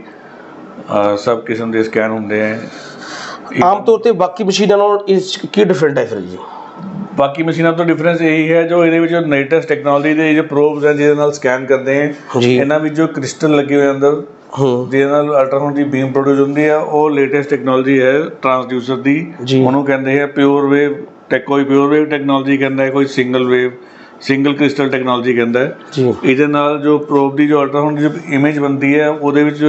Speaker 3: ਸਭ ਕਿਸਮ ਦੇ ਸਕੈਨ ਹੁੰਦੇ ਹੈ
Speaker 2: ਆਮ ਤੌਰ ਤੇ ਬਾਕੀ ਮਸ਼ੀਨਾਂ ਨਾਲੋਂ ਇਸ ਕੀ ਡਿਫਰੈਂਟ ਹੈ ਫਿਰ ਜੀ?
Speaker 3: ਬਾਕੀ ਮਸ਼ੀਨਾਂ ਤੋਂ ਡਿਫਰੈਂਸ ਇਹੀ ਹੈ ਜੋ ਇਹਦੇ ਵਿੱਚ ਲੇਟੈਸਟ ਟੈਕਨੋਲੋਜੀ ਦੇ ਜੋ ਪ੍ਰੋਬਸ ਹੈ ਜਿਹਦੇ ਨਾਲ ਸਕੈਨ ਕਰਦੇ ਹੈ। ਇਹਨਾਂ ਵਿੱਚ ਜੋ ਕ੍ਰਿਸਟਲ ਲੱਗੇ ਹੋਏ ਅੰਦਰ ਜਿਹਦੇ ਨਾਲ ਅਲਟਰਾਸਾਊਂਡ ਦੀ ਬੀਮ ਪ੍ਰੋਡਿਊਸ ਹੁੰਦੀ ਹੈ ਉਹ ਲੇਟੈਸਟ ਟੈਕਨੋਲੋਜੀ ਹੈ ਟਰਾਂਸਡਿਊਸਰ ਦੀ। ਉਹਨੂੰ ਕਹਿੰਦੇ ਹੈ ਪਿਓਰ ਵੇਵ ਟੈਕ ਕੋਈ ਪਿਓਰ ਵੇਵ ਟੈਕਨੋਲੋਜੀ ਕਹਿੰਦਾ ਹੈ ਕੋਈ single wave single crystal technology ਕਹਿੰਦਾ ਹੈ। ਇਹਦੇ ਨਾਲ ਜੋ ਪ੍ਰੋਬ ਦੀ ਜੋ ਅਲਟਰਾਸਾਊਂਡ ਦੀ ਜੋ ਇਮੇਜ ਬਣਦੀ ਹੈ ਉਹਦੇ ਵਿੱਚ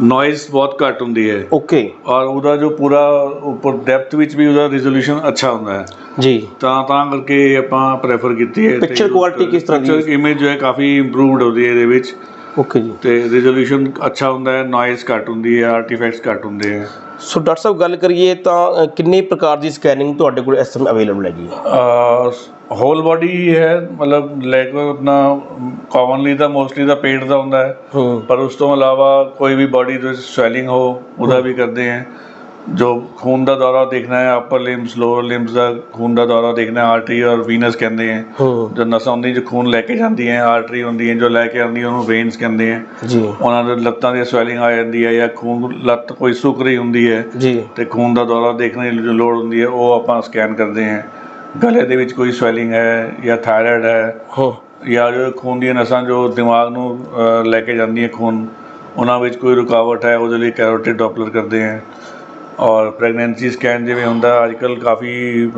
Speaker 3: ਨੋਇਜ਼ ਬਹੁਤ ਘੱਟ ਹੁੰਦੀ ਹੈ।
Speaker 2: ਓਕੇ
Speaker 3: ਔਰ ਉਹਦਾ ਜੋ ਪੂਰਾ ਉੱਪਰ ਡੈਪਥ ਵਿੱਚ ਵੀ ਉਹਦਾ ਰੈਜ਼ੋਲੂਸ਼ਨ ਅੱਛਾ ਹੁੰਦਾ ਹੈ।
Speaker 2: ਜੀ।
Speaker 3: ਤਾਂ ਤਾਂ ਕਰਕੇ ਆਪਾਂ ਪ੍ਰੈਫਰ ਕੀਤੀ ਹੈ
Speaker 2: Picture quality ਕਿਸ ਤਰ੍ਹਾਂ ਦੀ ਹੈ?
Speaker 3: ਇਮੇਜ ਜੋ ਹੈ ਕਾਫੀ ਇੰਪਰੂਵਡ ਹੁੰਦੀ ਹੈ ਇਹਦੇ ਵਿੱਚ।
Speaker 2: ਓਕੇ ਜੀ।
Speaker 3: ਤੇ ਰੈਜ਼ੋਲੂਸ਼ਨ ਅੱਛਾ ਹੁੰਦਾ ਹੈ ਨੋਇਜ਼ ਘੱਟ ਹੁੰਦੀ ਹੈ ਆਰਟੀਫੈਕਟਸ ਘੱਟ ਹੁੰਦੇ ਹੈ।
Speaker 2: ਸੋ ਡਾਕਟਰ ਸਾਹਿਬ ਗੱਲ ਕਰੀਏ ਤਾਂ ਕਿੰਨੇ ਪ੍ਰਕਾਰ ਦੀ ਸਕੈਨਿੰਗ ਤੁਹਾਡੇ ਕੋਲ ਇਸ ਸਮੇਂ ਅਵੇਲੇਬਲ ਹੈਗੀ ਹੈ?
Speaker 3: ਹੋਲ ਬਾਡੀ ਹੈ ਮਤਲਬ ਲੈਗ ਆਪਣਾ ਕਾਮਨਲੀ ਤਾਂ ਮੋਸਟਲੀ ਦਾ ਪੇਟ ਦਾ ਹੁੰਦਾ ਹੈ। ਪਰ ਉਸ ਤੋਂ ਇਲਾਵਾ ਕੋਈ ਵੀ ਬਾਡੀ ਦੇ ਸਵੈਲਿੰਗ ਹੋ ਉਹਦਾ ਵੀ ਕਰਦੇ ਹੈ। ਜੋ ਖੂਨ ਦਾ ਦੌਰਾ ਦੇਖਣਾ ਹੈ ਅਪਰ ਲਿੰਬਸ ਲੋਅਰ ਲਿੰਬਸ ਦਾ ਖੂਨ ਦਾ ਦੌਰਾ ਦੇਖਣਾ ਹੈ ਆਰਟਰੀ ਔਰ ਵੀਨਸ ਕਹਿੰਦੇ ਹੈ।
Speaker 2: ਹੂੰ।
Speaker 3: ਜੋ ਨਸਾਂ ਹੁੰਦੀਆਂ ਜੋ ਖੂਨ ਲੈ ਕੇ ਜਾਂਦੀ ਹੈ ਆਰਟਰੀ ਹੁੰਦੀ ਹੈ ਜੋ ਲੈ ਕੇ ਆਉਂਦੀ ਹੈ ਉਹਨੂੰ ਵੇਨਸ ਕਹਿੰਦੇ ਹੈ।
Speaker 2: ਜੀ।
Speaker 3: ਉਹਨਾਂ ਦੇ ਲੱਤਾਂ ਦੀ ਸਵੈਲਿੰਗ ਆ ਜਾਂਦੀ ਹੈ ਜਾਂ ਖੂਨ ਲੱਤ ਕੋਈ ਸੁੱਕ ਰਹੀ ਹੁੰਦੀ ਹੈ
Speaker 2: ਜੀ।
Speaker 3: ਤੇ ਖੂਨ ਦਾ ਦੌਰਾ ਦੇਖਣ ਦੀ ਜੋ ਲੋੜ ਹੁੰਦੀ ਹੈ ਉਹ ਆਪਾਂ ਸਕੈਨ ਕਰਦੇ ਹਾਂ। ਗਲੇ ਦੇ ਵਿੱਚ ਕੋਈ ਸਵੈਲਿੰਗ ਹੈ ਜਾਂ ਥਾਇਰਾਇਡ ਹੈ
Speaker 2: ਹਾਂ।
Speaker 3: ਜਾਂ ਜੋ ਖੂਨ ਦੀਆਂ ਨਸਾਂ ਜੋ ਦਿਮਾਗ ਨੂੰ ਲੈ ਕੇ ਜਾਂਦੀਆਂ ਖੂਨ ਉਹਨਾਂ ਵਿੱਚ ਕੋਈ ਰੁਕਾਵਟ ਹੈ ਉਹਦੇ ਲਈ ਕੈਰੋਟਿਡ ਡਾਪਲਰ ਕਰਦੇ ਹਾਂ। ਔਰ ਪ੍ਰੈਗਨੈਂਸੀ ਸਕੈਨ ਜਿਵੇਂ ਹੁੰਦਾ ਅੱਜ ਕੱਲ੍ਹ ਕਾਫੀ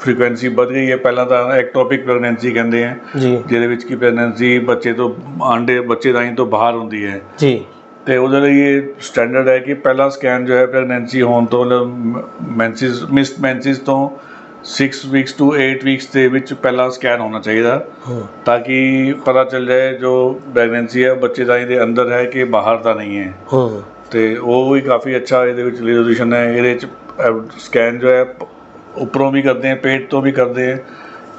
Speaker 3: ਫ੍ਰੀਕੁਐਂਸੀ ਵੱਧ ਗਈ ਹੈ। ਪਹਿਲਾਂ ਤਾਂ ਐਕਟੋਪਿਕ ਪ੍ਰੈਗਨੈਂਸੀ ਕਹਿੰਦੇ ਆ। ਜਿਹਦੇ ਵਿੱਚ ਕੀ ਪ੍ਰੈਗਨੈਂਸੀ ਬੱਚੇ ਤੋਂ ਆਂਡੇ ਬੱਚੇ ਰਾਹੀਂ ਤੋਂ ਬਾਹਰ ਹੁੰਦੀ ਹੈ।
Speaker 2: ਜੀ।
Speaker 3: ਤੇ ਉਹਦੇ ਲਈ ਇਹ ਸਟੈਂਡਰਡ ਹੈ ਕਿ ਪਹਿਲਾ ਸਕੈਨ ਜੋ ਹੈ ਪ੍ਰੈਗਨੈਂਸੀ ਹੋਣ ਤੋਂ ਮੈਂਸਿਸ ਮਿਸਡ ਮੈਂਸਿਸ ਤੋਂ 6 ਵੀਕਸ ਟੂ 8 ਵੀਕਸ ਦੇ ਵਿੱਚ ਪਹਿਲਾ ਸਕੈਨ ਹੋਣਾ ਚਾਹੀਦਾ। ਤਾਂ ਕਿ ਪਤਾ ਚੱਲ ਜਾਏ ਜੋ ਪ੍ਰੈਗਨੈਂਸੀ ਹੈ ਬੱਚੇ ਰਾਹੀਂ ਦੇ ਅੰਦਰ ਹੈ ਕਿ ਬਾਹਰ ਤਾਂ ਨਹੀਂ ਹੂੰ। ਤੇ ਉਹ ਵੀ ਕਾਫੀ ਅੱਛਾ ਇਹਦੇ ਵਿੱਚ ਰੈਜ਼ੋਲੂਸ਼ਨ ਹੈ। ਇਹਦੇ ਵਿੱਚ ਸਕੈਨ ਜੋ ਹੈ, ਉੱਪਰੋਂ ਵੀ ਕਰਦੇ ਹੈ, ਪੇਟ ਤੋਂ ਵੀ ਕਰਦੇ ਹੈ।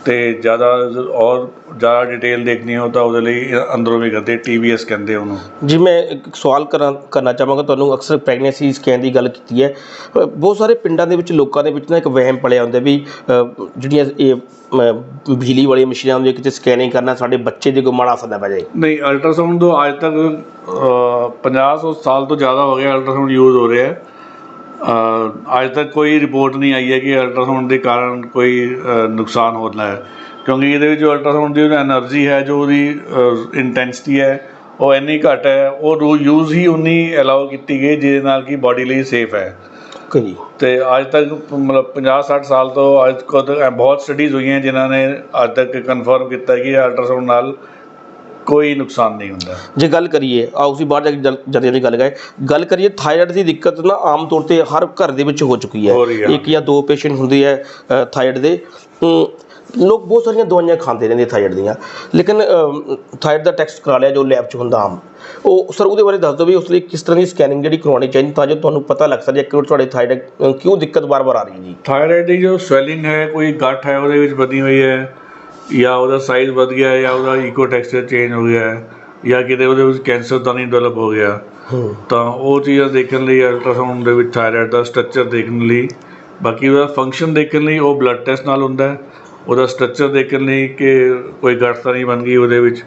Speaker 3: ਤੇ ਜ਼ਿਆਦਾ ਔਰ ਜ਼ਿਆਦਾ ਡਿਟੇਲ ਦੇਖਣੀ ਹੋ ਤਾਂ ਉਹਦੇ ਲਈ ਅੰਦਰੋਂ ਵੀ ਕਰਦੇ ਟੀਵੀਐਸ ਕਹਿੰਦੇ ਉਹਨੂੰ।
Speaker 2: ਜੀ ਮੈਂ ਇੱਕ ਸਵਾਲ ਕਰਾਂ ਕਰਨਾ ਚਾਹਾਂਗਾ ਤੁਹਾਨੂੰ ਅਕਸਰ ਪ੍ਰੈਗਨੈਂਸੀ ਸਕੈਨ ਦੀ ਗੱਲ ਕੀਤੀ ਹੈ। ਬਹੁਤ ਸਾਰੇ ਪਿੰਡਾਂ ਦੇ ਵਿੱਚ ਲੋਕਾਂ ਦੇ ਵਿੱਚ ਨਾ ਇੱਕ ਵਹਿਮ ਪਲਿਆ ਹੁੰਦਾ ਵੀ ਜਿਹੜੀਆਂ ਇਹ ਬਿਜਲੀ ਵਾਲੀਆਂ ਮਸ਼ੀਨਾਂ ਹੁੰਦੀਆਂ ਕਿਤੇ ਸਕੈਨਿੰਗ ਕਰਨਾ ਸਾਡੇ ਬੱਚੇ ਦੇ ਕੋਈ ਮਾੜਾ ਅਸਰ ਪੈ ਜਾਏ।
Speaker 3: ਨਹੀਂ ਅਲਟਰਾਸਾਊਂਡ ਤੋਂ ਅੱਜ ਤੱਕ ਅ, 50 ਸਾਲ ਤੋਂ ਜ਼ਿਆਦਾ ਹੋ ਗਿਆ ਅਲਟਰਾਸਾਊਂਡ ਯੂਜ਼ ਹੋ ਰਿਹਾ ਹੈ। ਅੱਜ ਤੱਕ ਕੋਈ ਰਿਪੋਰਟ ਨਹੀਂ ਆਈ ਹੈ ਕਿ ਅਲਟਰਾਸਾਊਂਡ ਦੇ ਕਾਰਨ ਕੋਈ ਨੁਕਸਾਨ ਹੋਣਾ ਹੈ। ਕਿਉਂਕਿ ਇਹਦੇ ਵਿੱਚ ਜੋ ਅਲਟਰਾਸਾਊਂਡ ਦੀ ਜੋ એનર્ਜੀ ਹੈ ਜੋ ਉਹਦੀ ਇੰਟੈਂਸਿਟੀ ਹੈ ਉਹ ਇੰਨੀ ਘੱਟ ਹੈ ਉਹ ਰੂ ਯੂਜ਼ ਹੀ ਉਨੀ ਅਲਾਉ ਕੀਤੀ ਗਈ ਜਿਹਦੇ ਨਾਲ ਕਿ ਬਾਡੀ ਲਈ ਸੇਫ ਹੈ।
Speaker 2: ਜੀ।
Speaker 3: ਤੇ ਅੱਜ ਤੱਕ ਮਤਲਬ 50 60 ਸਾਲ ਤੋਂ ਅੱਜ ਕੋਲ ਬਹੁਤ ਸਟੱਡੀਜ਼ ਹੋਈਆਂ ਜਿਨ੍ਹਾਂ ਨੇ ਅੱਜ ਤੱਕ ਕਨਫਰਮ ਕੀਤਾ ਕਿ ਅਲਟਰਾਸਾਊਂਡ ਨਾਲ ਕੋਈ ਨੁਕਸਾਨ ਨਹੀਂ ਹੁੰਦਾ।
Speaker 2: ਜੇ ਗੱਲ ਕਰੀਏ ਆਓ ਅਸੀਂ ਬਾਹਰ ਜਾ ਕੇ ਜਾਂਦੇ ਦੀ ਗੱਲ ਕਰੀਏ। ਗੱਲ ਕਰੀਏ ਥਾਇਰਾਇਡ ਦੀ ਦਿੱਕਤ ਨਾ ਆਮ ਤੌਰ ਤੇ ਹਰ ਘਰ ਦੇ ਵਿੱਚ ਹੋ ਚੁੱਕੀ ਹੈ। ਇੱਕ ਜਾਂ ਦੋ ਪੇਸ਼ੈਂਟ ਹੁੰਦੇ ਹੈ ਥਾਇਰਾਇਡ ਦੇ। ਲੋਕ ਬਹੁਤ ਸਾਰੀਆਂ ਦਵਾਈਆਂ ਖਾਂਦੇ ਰਹਿੰਦੇ ਥਾਇਰਾਇਡ ਦੀਆਂ। ਲੇਕਿਨ ਥਾਇਰਾਇਡ ਦਾ ਟੈਸਟ ਕਰਾ ਲਿਆ ਜੋ ਲੈਬ 'ਚ ਹੁੰਦਾ ਆਮ। ਉਹ ਸਰ ਉਹਦੇ ਬਾਰੇ ਦੱਸ ਦਿਓ ਵੀ ਉਸ ਲਈ ਕਿਸ ਤਰ੍ਹਾਂ ਦੀ ਸਕੈਨਿੰਗ ਜਿਹੜੀ ਕਰਵਾਉਣੀ ਚਾਹੀਦੀ ਤਾਂ ਜੋ ਤੁਹਾਨੂੰ ਪਤਾ ਲੱਗ ਸਕੇ ਕਿ ਤੁਹਾਡੇ ਥਾਇਰਾਇਡ ਕਿਉਂ ਦਿੱਕਤ ਵਾਰ-ਵਾਰ ਆ ਰਹੀ ਹੈ ਜੀ।
Speaker 3: ਥਾਇਰਾਇਡ ਦੀ ਜੋ ਸਵੈਲਿੰਗ ਹੈ ਕੋਈ ਗੱਠ ਹੈ ਉਹਦੇ ਵਿੱਚ ਬਣੀ ਹੋਈ ਹੈ। ਜਾਂ ਉਹਦਾ ਸਾਈਜ਼ ਵੱਧ ਗਿਆ ਜਾਂ ਉਹਦਾ ਈਕੋ ਟੈਕਸਚਰ ਚੇਂਜ ਹੋ ਗਿਆ ਹੈ ਜਾਂ ਕਿਤੇ ਉਹਦੇ ਵਿੱਚ ਕੈਂਸਰ ਤਾਂ ਨਹੀਂ ਡਿਵੈਲਪ ਹੋ ਗਿਆ ਤਾਂ ਉਹ ਚੀਜ਼ਾਂ ਦੇਖਣ ਲਈ ਅਲਟਰਾਸਾਊਂਡ ਦੇ ਵਿੱਚ ਥਾਇਰਾਇਡ ਦਾ ਸਟਰਕਚਰ ਦੇਖਣ ਲਈ ਬਾਕੀ ਉਹਦਾ ਫੰਕਸ਼ਨ ਦੇਖਣ ਲਈ ਉਹ ਬਲੱਡ ਟੈਸਟ ਨਾਲ ਹੁੰਦਾ ਹੈ ਉਹਦਾ ਸਟਰਕਚਰ ਦੇਖਣ ਲਈ ਕਿ ਕੋਈ ਗੱਠ ਤਾਂ ਨਹੀਂ ਬਣ ਗਈ ਉਹਦੇ ਵਿੱਚ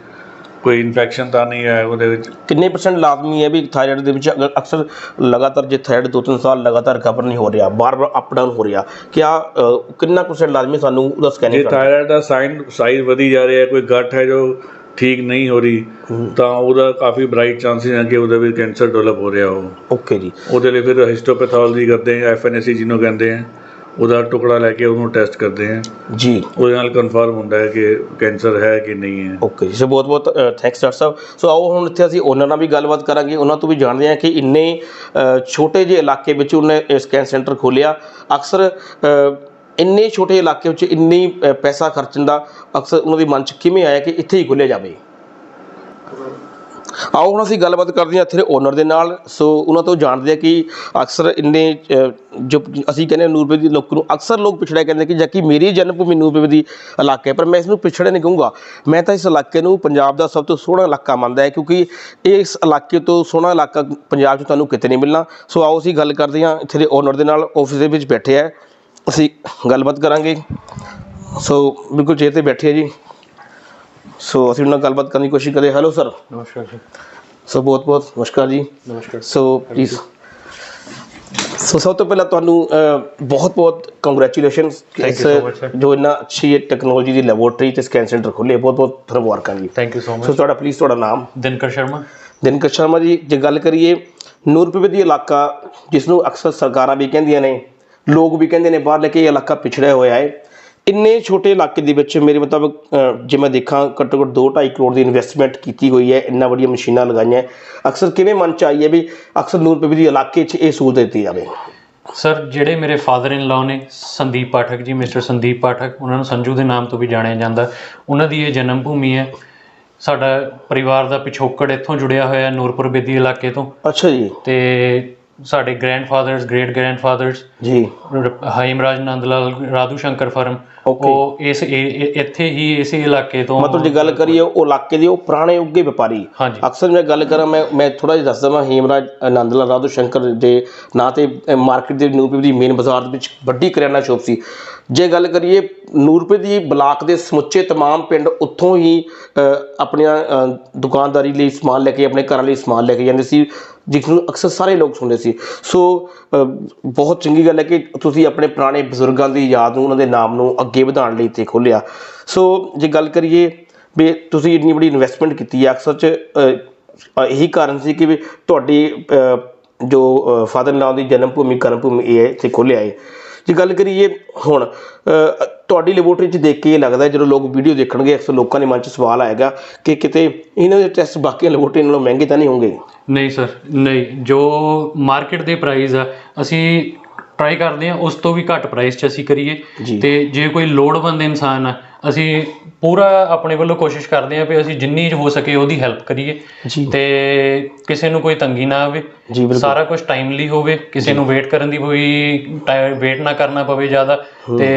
Speaker 3: ਕੋਈ ਇਨਫੈਕਸ਼ਨ ਤਾਂ ਨਹੀਂ ਹੈ ਉਹਦੇ ਵਿੱਚ?
Speaker 2: ਕਿੰਨੇ ਪਰਸੈਂਟ ਲਾਜ਼ਮੀ ਹੈ ਵੀ ਥਾਇਰਾਇਡ ਦੇ ਵਿੱਚ ਅਗਰ ਅਕਸਰ ਲਗਾਤਾਰ ਜੇ ਥਾਇਰਾਇਡ ਦੋ ਤਿੰਨ ਸਾਲ ਲਗਾਤਾਰ ਰਿਕਵਰ ਨਹੀਂ ਹੋ ਰਿਹਾ ਬਾਰ-ਬਾਰ ਅਪ ਡਾਊਨ ਹੋ ਰਿਹਾ ਕਿਆ ਅ, ਕਿੰਨਾ ਪਰਸੈਂਟ ਲਾਜ਼ਮੀ ਸਾਨੂੰ ਉਹਦਾ
Speaker 3: ਜੇ
Speaker 2: ਸਕੈਨਿੰਗ ਕਰਨਾ?
Speaker 3: ਥਾਇਰਾਇਡ ਦਾ ਸਾਈਨ ਸਾਈਜ਼ ਵਧੀ ਜਾ ਰਿਹਾ ਹੈ ਕੋਈ ਗੱਠ ਹੈ ਜੋ ਠੀਕ ਨਹੀਂ ਹੋ ਰਹੀ ਤਾਂ ਉਹਦਾ ਕਾਫੀ ਬ੍ਰਾਈਟ ਚਾਂਸਸ ਹੈ ਕਿ ਉਹਦੇ ਵਿੱਚ ਕੈਂਸਰ ਡਿਵੈਲਪ ਹੋ ਰਿਹਾ ਹੋ
Speaker 2: ਓਕੇ ਜੀ।
Speaker 3: ਉਹਦੇ ਲਈ ਫਿਰ ਹਿਸਟੋਪੈਥੋਲੋਜੀ ਕਰਦੇ ਆ ਐਫਐਨਐਸਸੀ ਜਿਹਨੂੰ ਕਹਿੰਦੇ ਆ। ਉਹਦਾ ਟੁਕੜਾ ਲੈ ਕੇ ਉਹਨੂੰ ਟੈਸਟ ਕਰਦੇ ਆ।
Speaker 2: ਜੀ।
Speaker 3: ਉਹਦੇ ਨਾਲ ਕਨਫਰਮ ਹੁੰਦਾ ਹੈ ਕਿ ਕੈਂਸਰ ਹੈ ਕਿ ਨਹੀਂ ਹੈ।
Speaker 2: ਓਕੇ ਜੀ। ਸੋ ਬਹੁਤ ਬਹੁਤ ਥੈਂਕਸ ਡਾਕਟਰ ਸਾਹਿਬ। ਸੋ ਆਓ ਹੁਣ ਇੱਥੇ ਅਸੀਂ ਉਹਨਾਂ ਨਾਲ ਵੀ ਗੱਲਬਾਤ ਕਰਾਂਗੇ। ਉਹਨਾਂ ਤੋਂ ਵੀ ਜਾਣਦੇ ਹਾਂ ਕਿ ਇੰਨੇ ਛੋਟੇ ਜਿਹੇ ਇਲਾਕੇ ਵਿੱਚ ਉਹਨੇ ਸਕੈਨ ਸੈਂਟਰ ਖੋਲਿਆ ਅਕਸਰ ਇੰਨੇ ਛੋਟੇ ਇਲਾਕੇ ਵਿੱਚ ਇੰਨੀ ਪੈਸਾ ਖਰਚਣ ਦਾ ਅਕਸਰ ਉਹਨਾਂ ਦੇ ਮਨ 'ਚ ਕਿਵੇਂ ਆਇਆ ਕਿ ਇੱਥੇ ਹੀ ਖੁੱਲਿਆ ਜਾਵੇ? ਆਓ ਹੁਣ ਅਸੀਂ ਗੱਲਬਾਤ ਕਰਦੇ ਹਾਂ ਇੱਥੇ ਦੇ ਓਨਰ ਦੇ ਨਾਲ। ਸੋ ਉਹਨਾਂ ਤੋਂ ਜਾਣਦੇ ਆ ਕਿ ਅਕਸਰ ਇੰਨੇ ਜੋ ਅਸੀਂ ਕਹਿੰਦੇ ਹਾਂ ਨੂਰਪੁਰ ਦੀ ਲੋਕ ਨੂੰ ਅਕਸਰ ਲੋਕ ਪਿਛੜਿਆ ਕਹਿੰਦੇ ਕਿ ਜਦ ਮੇਰੀ ਜਨਮ ਭੂਮੀ ਨੂਰਪੁਰ ਦੀ ਇਲਾਕਾ ਹੈ, ਪਰ ਮੈਂ ਇਸ ਨੂੰ ਪਿਛੜਿਆ ਨਹੀਂ ਕਹੂੰਗਾ। ਮੈਂ ਤਾਂ ਇਸ ਇਲਾਕੇ ਨੂੰ ਪੰਜਾਬ ਦਾ ਸਭ ਤੋਂ ਸੋਹਣਾ ਇਲਾਕਾ ਮੰਨਦਾ ਹੈ ਕਿਉਂਕਿ ਇਸ ਇਲਾਕੇ ਤੋਂ ਸੋਹਣਾ ਇਲਾਕਾ ਪੰਜਾਬ 'ਚ ਤੁਹਾਨੂੰ ਕਿਤੇ ਨਹੀਂ ਮਿਲਣਾ। ਸੋ ਆਓ ਅਸੀਂ ਗੱਲ ਕਰਦੇ ਹਾਂ ਇੱਥੇ ਦੇ ਓਨਰ ਦੇ ਨਾਲ ਆਫਿਸ ਦੇ ਵਿੱਚ ਬੈਠੇ ਆ ਅਸੀਂ ਗੱਲਬਾਤ ਕਰਾਂਗੇ। ਸੋ ਬਿਲਕੁਲ ਚੇਅਰ ਤੇ ਬੈਠੇ ਆ ਜੀ। ਸੋ ਅਸੀਂ ਉਹਨਾਂ ਨਾਲ ਗੱਲਬਾਤ ਕਰਨ ਦੀ ਕੋਸ਼ਿਸ਼ ਕਰੇ ਹੈਲੋ ਸਰ
Speaker 4: ਨਮਸਕਾਰ ਜੀ।
Speaker 2: ਸੋ ਬਹੁਤ ਬਹੁਤ ਨਮਸਕਾਰ ਜੀ।
Speaker 4: ਨਮਸਕਾਰ।
Speaker 2: ਸੋ ਪਲੀਜ਼ ਸੋ ਸਭ ਤੋਂ ਪਹਿਲਾਂ ਤੁਹਾਨੂੰ ਬਹੁਤ ਬਹੁਤ ਕੰਗ੍ਰੈਚੁਲੇਸ਼ਨਸ
Speaker 4: sir.
Speaker 2: ਜੋ ਇੰਨਾ ਅੱਛੀ ਟੈਕਨੋਲੋਜੀ ਦੀ ਲੈਬੋਰੇਟਰੀ ਤੇ ਸਕੈਨ ਸੈਂਟਰ ਖੁੱਲੇ ਬਹੁਤ ਬਹੁਤ ਮੁਬਾਰਕਾਂ ਜੀ
Speaker 4: thank you so
Speaker 2: so
Speaker 4: much
Speaker 2: ਤੁਹਾਡਾ ਪਲੀਜ਼ ਤੁਹਾਡਾ ਨਾਮ?
Speaker 4: ਦਿਨਕਰ ਸ਼ਰਮਾ।
Speaker 2: ਦਿਨਕਰ ਸ਼ਰਮਾ ਜੀ ਜੇ ਗੱਲ ਕਰੀਏ ਨੂਰਪੁਰ ਦੀ ਇਲਾਕਾ ਜਿਸ ਨੂੰ ਅਕਸਰ ਸਰਕਾਰਾਂ ਵੀ ਕਹਿੰਦੀਆਂ ਨੇ ਲੋਕ ਵੀ ਕਹਿੰਦੇ ਨੇ ਬਾਹਰ ਲੈ ਕੇ ਇਹ ਇਲਾਕਾ ਪਿਛੜਿਆ ਹੋਇਆ ਹੈ। ਇੰਨੇ ਛੋਟੇ ਇਲਾਕੇ ਦੇ ਵਿੱਚ ਮੇਰੇ ਮੁਤਾਬਕ ਅ, ਜੇ ਮੈਂ ਦੇਖਾਂ ਘੱਟੋ ਘੱਟ 2.5 ਕਰੋੜ ਦੀ ਇਨਵੈਸਟਮੈਂਟ ਕੀਤੀ ਹੋਈ ਹੈ ਇੰਨਾ ਵੱਡੀਆਂ ਮਸ਼ੀਨਾਂ ਲਗਾਈਆਂ। ਅਕਸਰ ਕਿਵੇਂ ਮਨ ਚ ਆਈ ਹੈ ਵੀ ਅਕਸਰ ਨੂਰਪੁਰ ਦੀ ਇਲਾਕੇ 'ਚ ਇਹ ਸਹੂਲਤ ਦਿੱਤੀ ਜਾਵੇ?
Speaker 4: ਸਰ ਜਿਹੜੇ ਮੇਰੇ ਫਾਦਰ ਇਨ ਲਾਅ ਨੇ ਸੰਦੀਪ ਪਾਠਕ ਜੀ ਮਿਸਟਰ ਸੰਦੀਪ ਪਾਠਕ ਉਹਨਾਂ ਨੂੰ ਸੰਜੂ ਦੇ ਨਾਮ ਤੋਂ ਵੀ ਜਾਣਿਆ ਜਾਂਦਾ। ਉਹਨਾਂ ਦੀ ਇਹ ਜਨਮ ਭੂਮੀ ਹੈ। ਸਾਡਾ ਪਰਿਵਾਰ ਦਾ ਪਿਛੋਕੜ ਇੱਥੋਂ ਜੁੜਿਆ ਹੋਇਆ ਨੂਰਪੁਰ ਬੇਦੀ ਇਲਾਕੇ ਤੋਂ।
Speaker 2: ਅੱਛਾ ਜੀ।
Speaker 4: ਤੇ ਸਾਡੇ ਗ੍ਰੈਂਡਫਾਦਰਸ ਗ੍ਰੇਟ ਗ੍ਰੈਂਡਫਾਦਰਸ
Speaker 2: ਜੀ।
Speaker 4: ਹਾਈਮਰਾਜ ਨੰਦ ਲਾਲ ਰਾਧੂ ਸ਼ੰਕਰ ਫਰਮ. ਉਹ ਇਸ ਇੱਥੇ ਹੀ ਇਸੇ ਇਲਾਕੇ ਤੋਂ
Speaker 2: ਮਤਲਬ ਜੇ ਗੱਲ ਕਰੀਏ ਉਹ ਇਲਾਕੇ ਦੇ ਉਹ ਪੁਰਾਣੇ ਉੱਗੇ ਵਪਾਰੀ। ਅਕਸਰ ਮੈਂ ਗੱਲ ਕਰਾਂ ਮੈਂ ਮੈਂ ਥੋੜਾ ਜਿਹਾ ਦੱਸ ਦਵਾਂ ਹੇਮਰਾਜ ਆਨੰਦ ਲਾਲ ਰਾਧੋ ਸ਼ੰਕਰ ਦੇ ਨਾਂ ਤੇ ਮਾਰਕੀਟ ਦੇ ਨੂਰਪੁਰ ਦੀ ਮੇਨ ਬਾਜ਼ਾਰ ਦੇ ਵਿੱਚ ਵੱਡੀ ਕਰਿਆਨਾ ਸ਼ੋਪ ਸੀ। ਜੇ ਗੱਲ ਕਰੀਏ ਨੂਰਪੁਰ ਦੀ ਬਲਾਕ ਦੇ ਸਮੁੱਚੇ तमाम ਪਿੰਡ ਉੱਥੋਂ ਹੀ ਅ, ਆਪਣੀਆਂ ਅ, ਦੁਕਾਨਦਾਰੀ ਲਈ ਸਮਾਨ ਲੈ ਕੇ ਆਪਣੇ ਘਰਾਂ ਲਈ ਸਮਾਨ ਲੈ ਕੇ ਜਾਂਦੇ ਸੀ ਜਿਸ ਨੂੰ ਅਕਸਰ ਸਾਰੇ ਲੋਕ ਸੁਣਦੇ ਸੀ ਸੋ ਅ, ਬਹੁਤ ਚੰਗੀ ਗੱਲ ਹੈ ਕਿ ਤੁਸੀਂ ਆਪਣੇ ਪੁਰਾਣੇ ਬਜ਼ੁਰਗਾਂ ਦੀ ਯਾਦ ਨੂੰ ਉਹਨਾਂ ਦੇ ਨਾਮ ਨੂੰ ਅੱਗੇ ਵਧਾਉਣ ਲਈ ਇੱਥੇ ਖੋਲ੍ਹਿਆ ਸੋ ਜੇ ਗੱਲ ਕਰੀਏ ਵੀ ਤੁਸੀਂ ਇੰਨੀ ਬੜੀ ਇਨਵੈਸਟਮੈਂਟ ਕੀਤੀ ਹੈ ਅਕਸਰ ਚ ਅ, ਅ, ਇਹੀ ਕਾਰਨ ਸੀ ਕਿ ਵੀ ਤੁਹਾਡੀ ਅ, ਜੋ ਫਾਦਰ ਨਾਮ ਦੀ ਜਨਮ ਭੂਮੀ ਕਰਮ ਭੂਮੀ ਇਹ ਹੈ ਇੱਥੇ ਖੋਲ੍ਹਿਆ ਹੈ ਜੇ ਗੱਲ ਕਰੀਏ ਹੁਣ ਤੁਹਾਡੀ ਲੈਬੋਰੇਟਰੀ 'ਚ ਦੇਖ ਕੇ ਇਹ ਲੱਗਦਾ ਜਦੋਂ ਲੋਕ ਵੀਡੀਓ ਦੇਖਣਗੇ ਅਕਸਰ ਲੋਕਾਂ ਦੇ ਮਨ 'ਚ ਸਵਾਲ ਆਏਗਾ ਕਿ ਕਿਤੇ ਇਹਨਾਂ ਦੇ ਟੈਸਟ ਬਾਕੀ ਲੈਬੋਰੇਟਰੀ ਨਾਲੋਂ ਮਹਿੰਗੇ ਤਾਂ ਨਹੀਂ ਹੋਣਗੇ?
Speaker 4: ਨਹੀਂ ਸਰ ਨਹੀਂ। ਜੋ ਮਾਰਕੀਟ ਦੇ ਪ੍ਰਾਈਸ ਆ ਅਸੀਂ ਟਰਾਈ ਕਰਦੇ ਹਾਂ ਉਸ ਤੋਂ ਵੀ ਘੱਟ ਪ੍ਰਾਈਸ 'ਚ ਅਸੀਂ ਕਰੀਏ। ਤੇ ਜੇ ਕੋਈ ਲੋੜਵੰਦ ਇਨਸਾਨ ਆ ਅਸੀਂ ਪੂਰਾ ਆਪਣੇ ਵੱਲੋਂ ਕੋਸ਼ਿਸ਼ ਕਰਦੇ ਹਾਂ ਕਿ ਅਸੀਂ ਜਿੰਨੀ ਹੋ ਸਕੇ ਉਹਦੀ ਹੈਲਪ ਕਰੀਏ
Speaker 2: ਜੀ।
Speaker 4: ਤੇ ਕਿਸੇ ਨੂੰ ਕੋਈ ਤੰਗੀ ਨਾ ਆਵੇ
Speaker 2: ਜੀ, ਬਿਲਕੁਲ।
Speaker 4: ਸਾਰਾ ਕੁਝ ਟਾਈਮਲੀ ਹੋਵੇ ਕਿਸੇ ਨੂੰ ਵੇਟ ਕਰਨ ਦੀ ਕੋਈ ਵੇਟ ਨਾ ਕਰਨਾ ਪਵੇ ਜ਼ਿਆਦਾ ਤੇ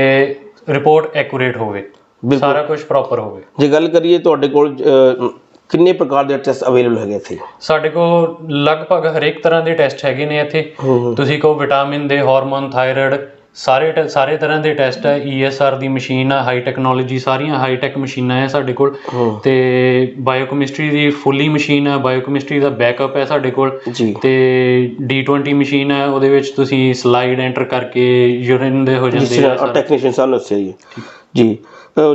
Speaker 4: ਰਿਪੋਰਟ ਐਕੂਰੇਟ ਹੋਵੇ। ਸਾਰਾ ਕੁਝ ਪ੍ਰੋਪਰ ਹੋਵੇ
Speaker 2: ਜੇ ਗੱਲ ਕਰੀਏ ਤੁਹਾਡੇ ਕੋਲ ਕਿੰਨੇ ਪ੍ਰਕਾਰ ਦੇ ਟੈਸਟ ਅਵੇਲੇਬਲ ਹੈਗੇ ਇੱਥੇ
Speaker 4: ਸਾਡੇ ਕੋਲ ਲਗਭਗ ਹਰੇਕ ਤਰ੍ਹਾਂ ਦੇ ਟੈਸਟ ਹੈਗੇ ਨੇ ਇੱਥੇ ਤੁਸੀਂ ਕਹੋ ਵਿਟਾਮਿਨ ਦੇ ਹਾਰਮੋਨ ਥਾਇਰਾਇਡ ਸਾਰੇ ਟੈ- ਸਾਰੇ ਤਰ੍ਹਾਂ ਦੇ ਟੈਸਟ ਹੈ ਈਐਸਆਰ ਦੀ ਮਸ਼ੀਨ ਆ ਹਾਈ ਟੈਕਨੋਲੋਜੀ ਸਾਰੀਆਂ ਹਾਈ ਟੈਕ ਮਸ਼ੀਨਾਂ ਹੈ ਸਾਡੇ ਕੋਲ। ਤੇ ਬਾਇਓਕੈਮਿਸਟਰੀ ਦੀ ਫੁੱਲੀ ਮਸ਼ੀਨ ਹੈ ਬਾਇਓਕੈਮਿਸਟਰੀ ਦਾ ਬੈਕਅਪ ਹੈ ਸਾਡੇ ਕੋਲ।
Speaker 2: ਜੀ।
Speaker 4: ਤੇ D20 ਮਸ਼ੀਨ ਹੈ ਉਹਦੇ ਵਿੱਚ ਤੁਸੀਂ ਸਲਾਈਡ ਐਂਟਰ ਕਰਕੇ ਯੂਰਿਨ ਦੇ ਹੋ
Speaker 2: ਜਿਸ
Speaker 4: ਜਾਂਦੇ ਆ
Speaker 2: ਤਰ੍ਹਾਂ ਟੈਕਨੀਸ਼ੀਅਨ ਸਾਨੂੰ ਦੱਸਿਆ ਜੀ।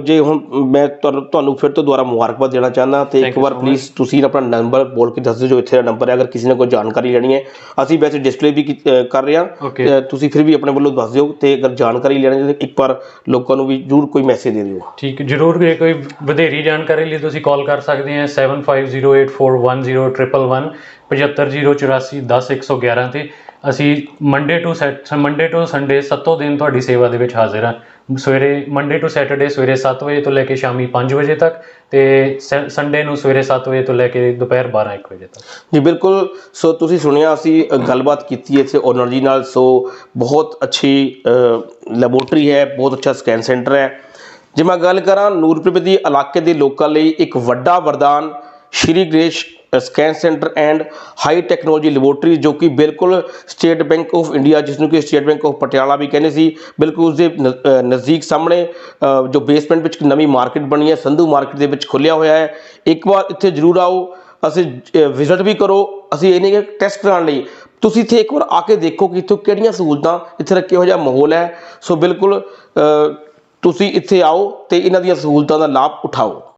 Speaker 2: ਜੇ ਹੁਣ ਮੈਂ ਤੁਹਾਨੂੰ ਫਿਰ ਤੋਂ ਦੁਬਾਰਾ ਮੁਬਾਰਕਬਾਦ ਦੇਣਾ ਚਾਹੁੰਦਾ ਤੇ ਇੱਕ ਵਾਰ ਪਲੀਜ਼ ਤੁਸੀਂ ਆਪਣਾ ਨੰਬਰ ਬੋਲ ਕੇ ਦੱਸ ਦਿਓ ਜੋ ਇੱਥੇ ਦਾ ਨੰਬਰ ਹੈ ਅਗਰ ਕਿਸੇ ਨੇ ਕੋਈ ਜਾਣਕਾਰੀ ਲੈਣੀ ਹੈ। ਅਸੀਂ ਵੈਸੇ ਡਿਸਪਲੇ ਵੀ ਕਰ ਰਹੇ ਹਾਂ। ਤੁਸੀਂ ਫਿਰ ਵੀ ਆਪਣੇ ਵੱਲੋਂ ਦੱਸ ਦਿਓ ਤੇ ਅਗਰ ਜਾਣਕਾਰੀ ਲੈਣੀ ਹੈ ਇੱਕ ਵਾਰ ਲੋਕਾਂ ਨੂੰ ਵੀ ਜ਼ਰੂਰ ਕੋਈ ਮੈਸੇਜ ਦੇ ਦਿਓ।
Speaker 4: ਠੀਕ ਹੈ, ਜ਼ਰੂਰ ਜੇ ਕੋਈ ਵਧੇਰੀ ਜਾਣਕਾਰੀ ਲਈ ਤੁਸੀਂ ਕਾਲ ਕਰ ਸਕਦੇ ਆ 7508410111 75084 ਤੇ ਅਸੀਂ Monday to Sat Monday to Sunday ਸੱਤੋਂ ਦਿਨ ਤੁਹਾਡੀ ਸੇਵਾ ਦੇ ਵਿੱਚ ਹਾਜ਼ਰ ਹਾਂ। ਸਵੇਰੇ ਮੰਡੇ ਟੂ ਸੈਟਰਡੇ ਸਵੇਰੇ 7 ਵਜੇ ਤੋਂ ਲੈ ਕੇ ਸ਼ਾਮੀ 5 ਵਜੇ ਤੱਕ ਤੇ ਸੰਡੇ ਨੂੰ ਸਵੇਰੇ 7 ਵਜੇ ਤੋਂ ਲੈ ਕੇ ਦੁਪਹਿਰ 12 1 ਵਜੇ ਤੱਕ।
Speaker 2: ਜੀ, ਬਿਲਕੁਲ। ਸੋ ਤੁਸੀਂ ਸੁਣਿਆ, ਅਸੀਂ ਗੱਲਬਾਤ ਕੀਤੀ ਇੱਥੇ ਓਨਰ ਜੀ ਨਾਲ। ਸੋ ਬਹੁਤ ਅੱਛੀ ਲੈਬੋਰਟਰੀ ਹੈ, ਬਹੁਤ ਅੱਛਾ ਸਕੈਨ ਸੈਂਟਰ ਹੈ। ਜੇ ਮੈਂ ਗੱਲ ਕਰਾਂ ਨੂਰਪੁਰ ਦੀ ਇਲਾਕੇ ਦੇ ਲੋਕਾਂ ਲਈ ਇੱਕ ਵੱਡਾ ਵਰਦਾਨ, Shri Ganesh scan centre and high technology laboratory ਜੋ ਕਿ ਬਿਲਕੁਲ ਸਟੇਟ ਬੈਂਕ ਆਫ ਇੰਡੀਆ ਜਿਸ ਨੂੰ ਕਿ ਸਟੇਟ ਬੈਂਕ ਆਫ ਪਟਿਆਲਾ ਵੀ ਕਹਿੰਦੇ ਸੀ, ਬਿਲਕੁਲ ਉਸਦੇ ਨ- ਨਜ਼ਦੀਕ ਸਾਹਮਣੇ ਜੋ ਬੇਸਮੈਂਟ ਵਿੱਚ ਨਵੀਂ ਮਾਰਕੀਟ ਬਣੀ ਹੈ, ਸੰਧੂ ਮਾਰਕੀਟ ਦੇ ਵਿੱਚ ਖੁੱਲਿਆ ਹੋਇਆ ਹੈ। ਇੱਕ ਵਾਰ ਇੱਥੇ ਜ਼ਰੂਰ ਆਓ, ਅਸੀਂ ਵਿਜ਼ਿਟ ਵੀ ਕਰੋ, ਅਸੀਂ ਇਹ ਨਹੀਂ ਕਿ ਟੈਸਟ ਕਰਾਉਣ ਲਈ। ਤੁਸੀਂ ਇੱਥੇ ਇੱਕ ਵਾਰ ਆ ਕੇ ਦੇਖੋ ਕਿ ਇੱਥੋਂ ਕਿਹੜੀਆਂ ਸਹੂਲਤਾਂ ਇੱਥੇ ਰੱਖੇ ਹੋਇਆ ਮਾਹੌਲ ਹੈ। ਸੋ ਬਿਲਕੁਲ ਤੁਸੀਂ ਇੱਥੇ ਆਓ ਤੇ ਇਹਨਾਂ ਦੀਆਂ ਸਹੂਲਤਾਂ ਦਾ ਲਾਭ ਉਠਾਓ।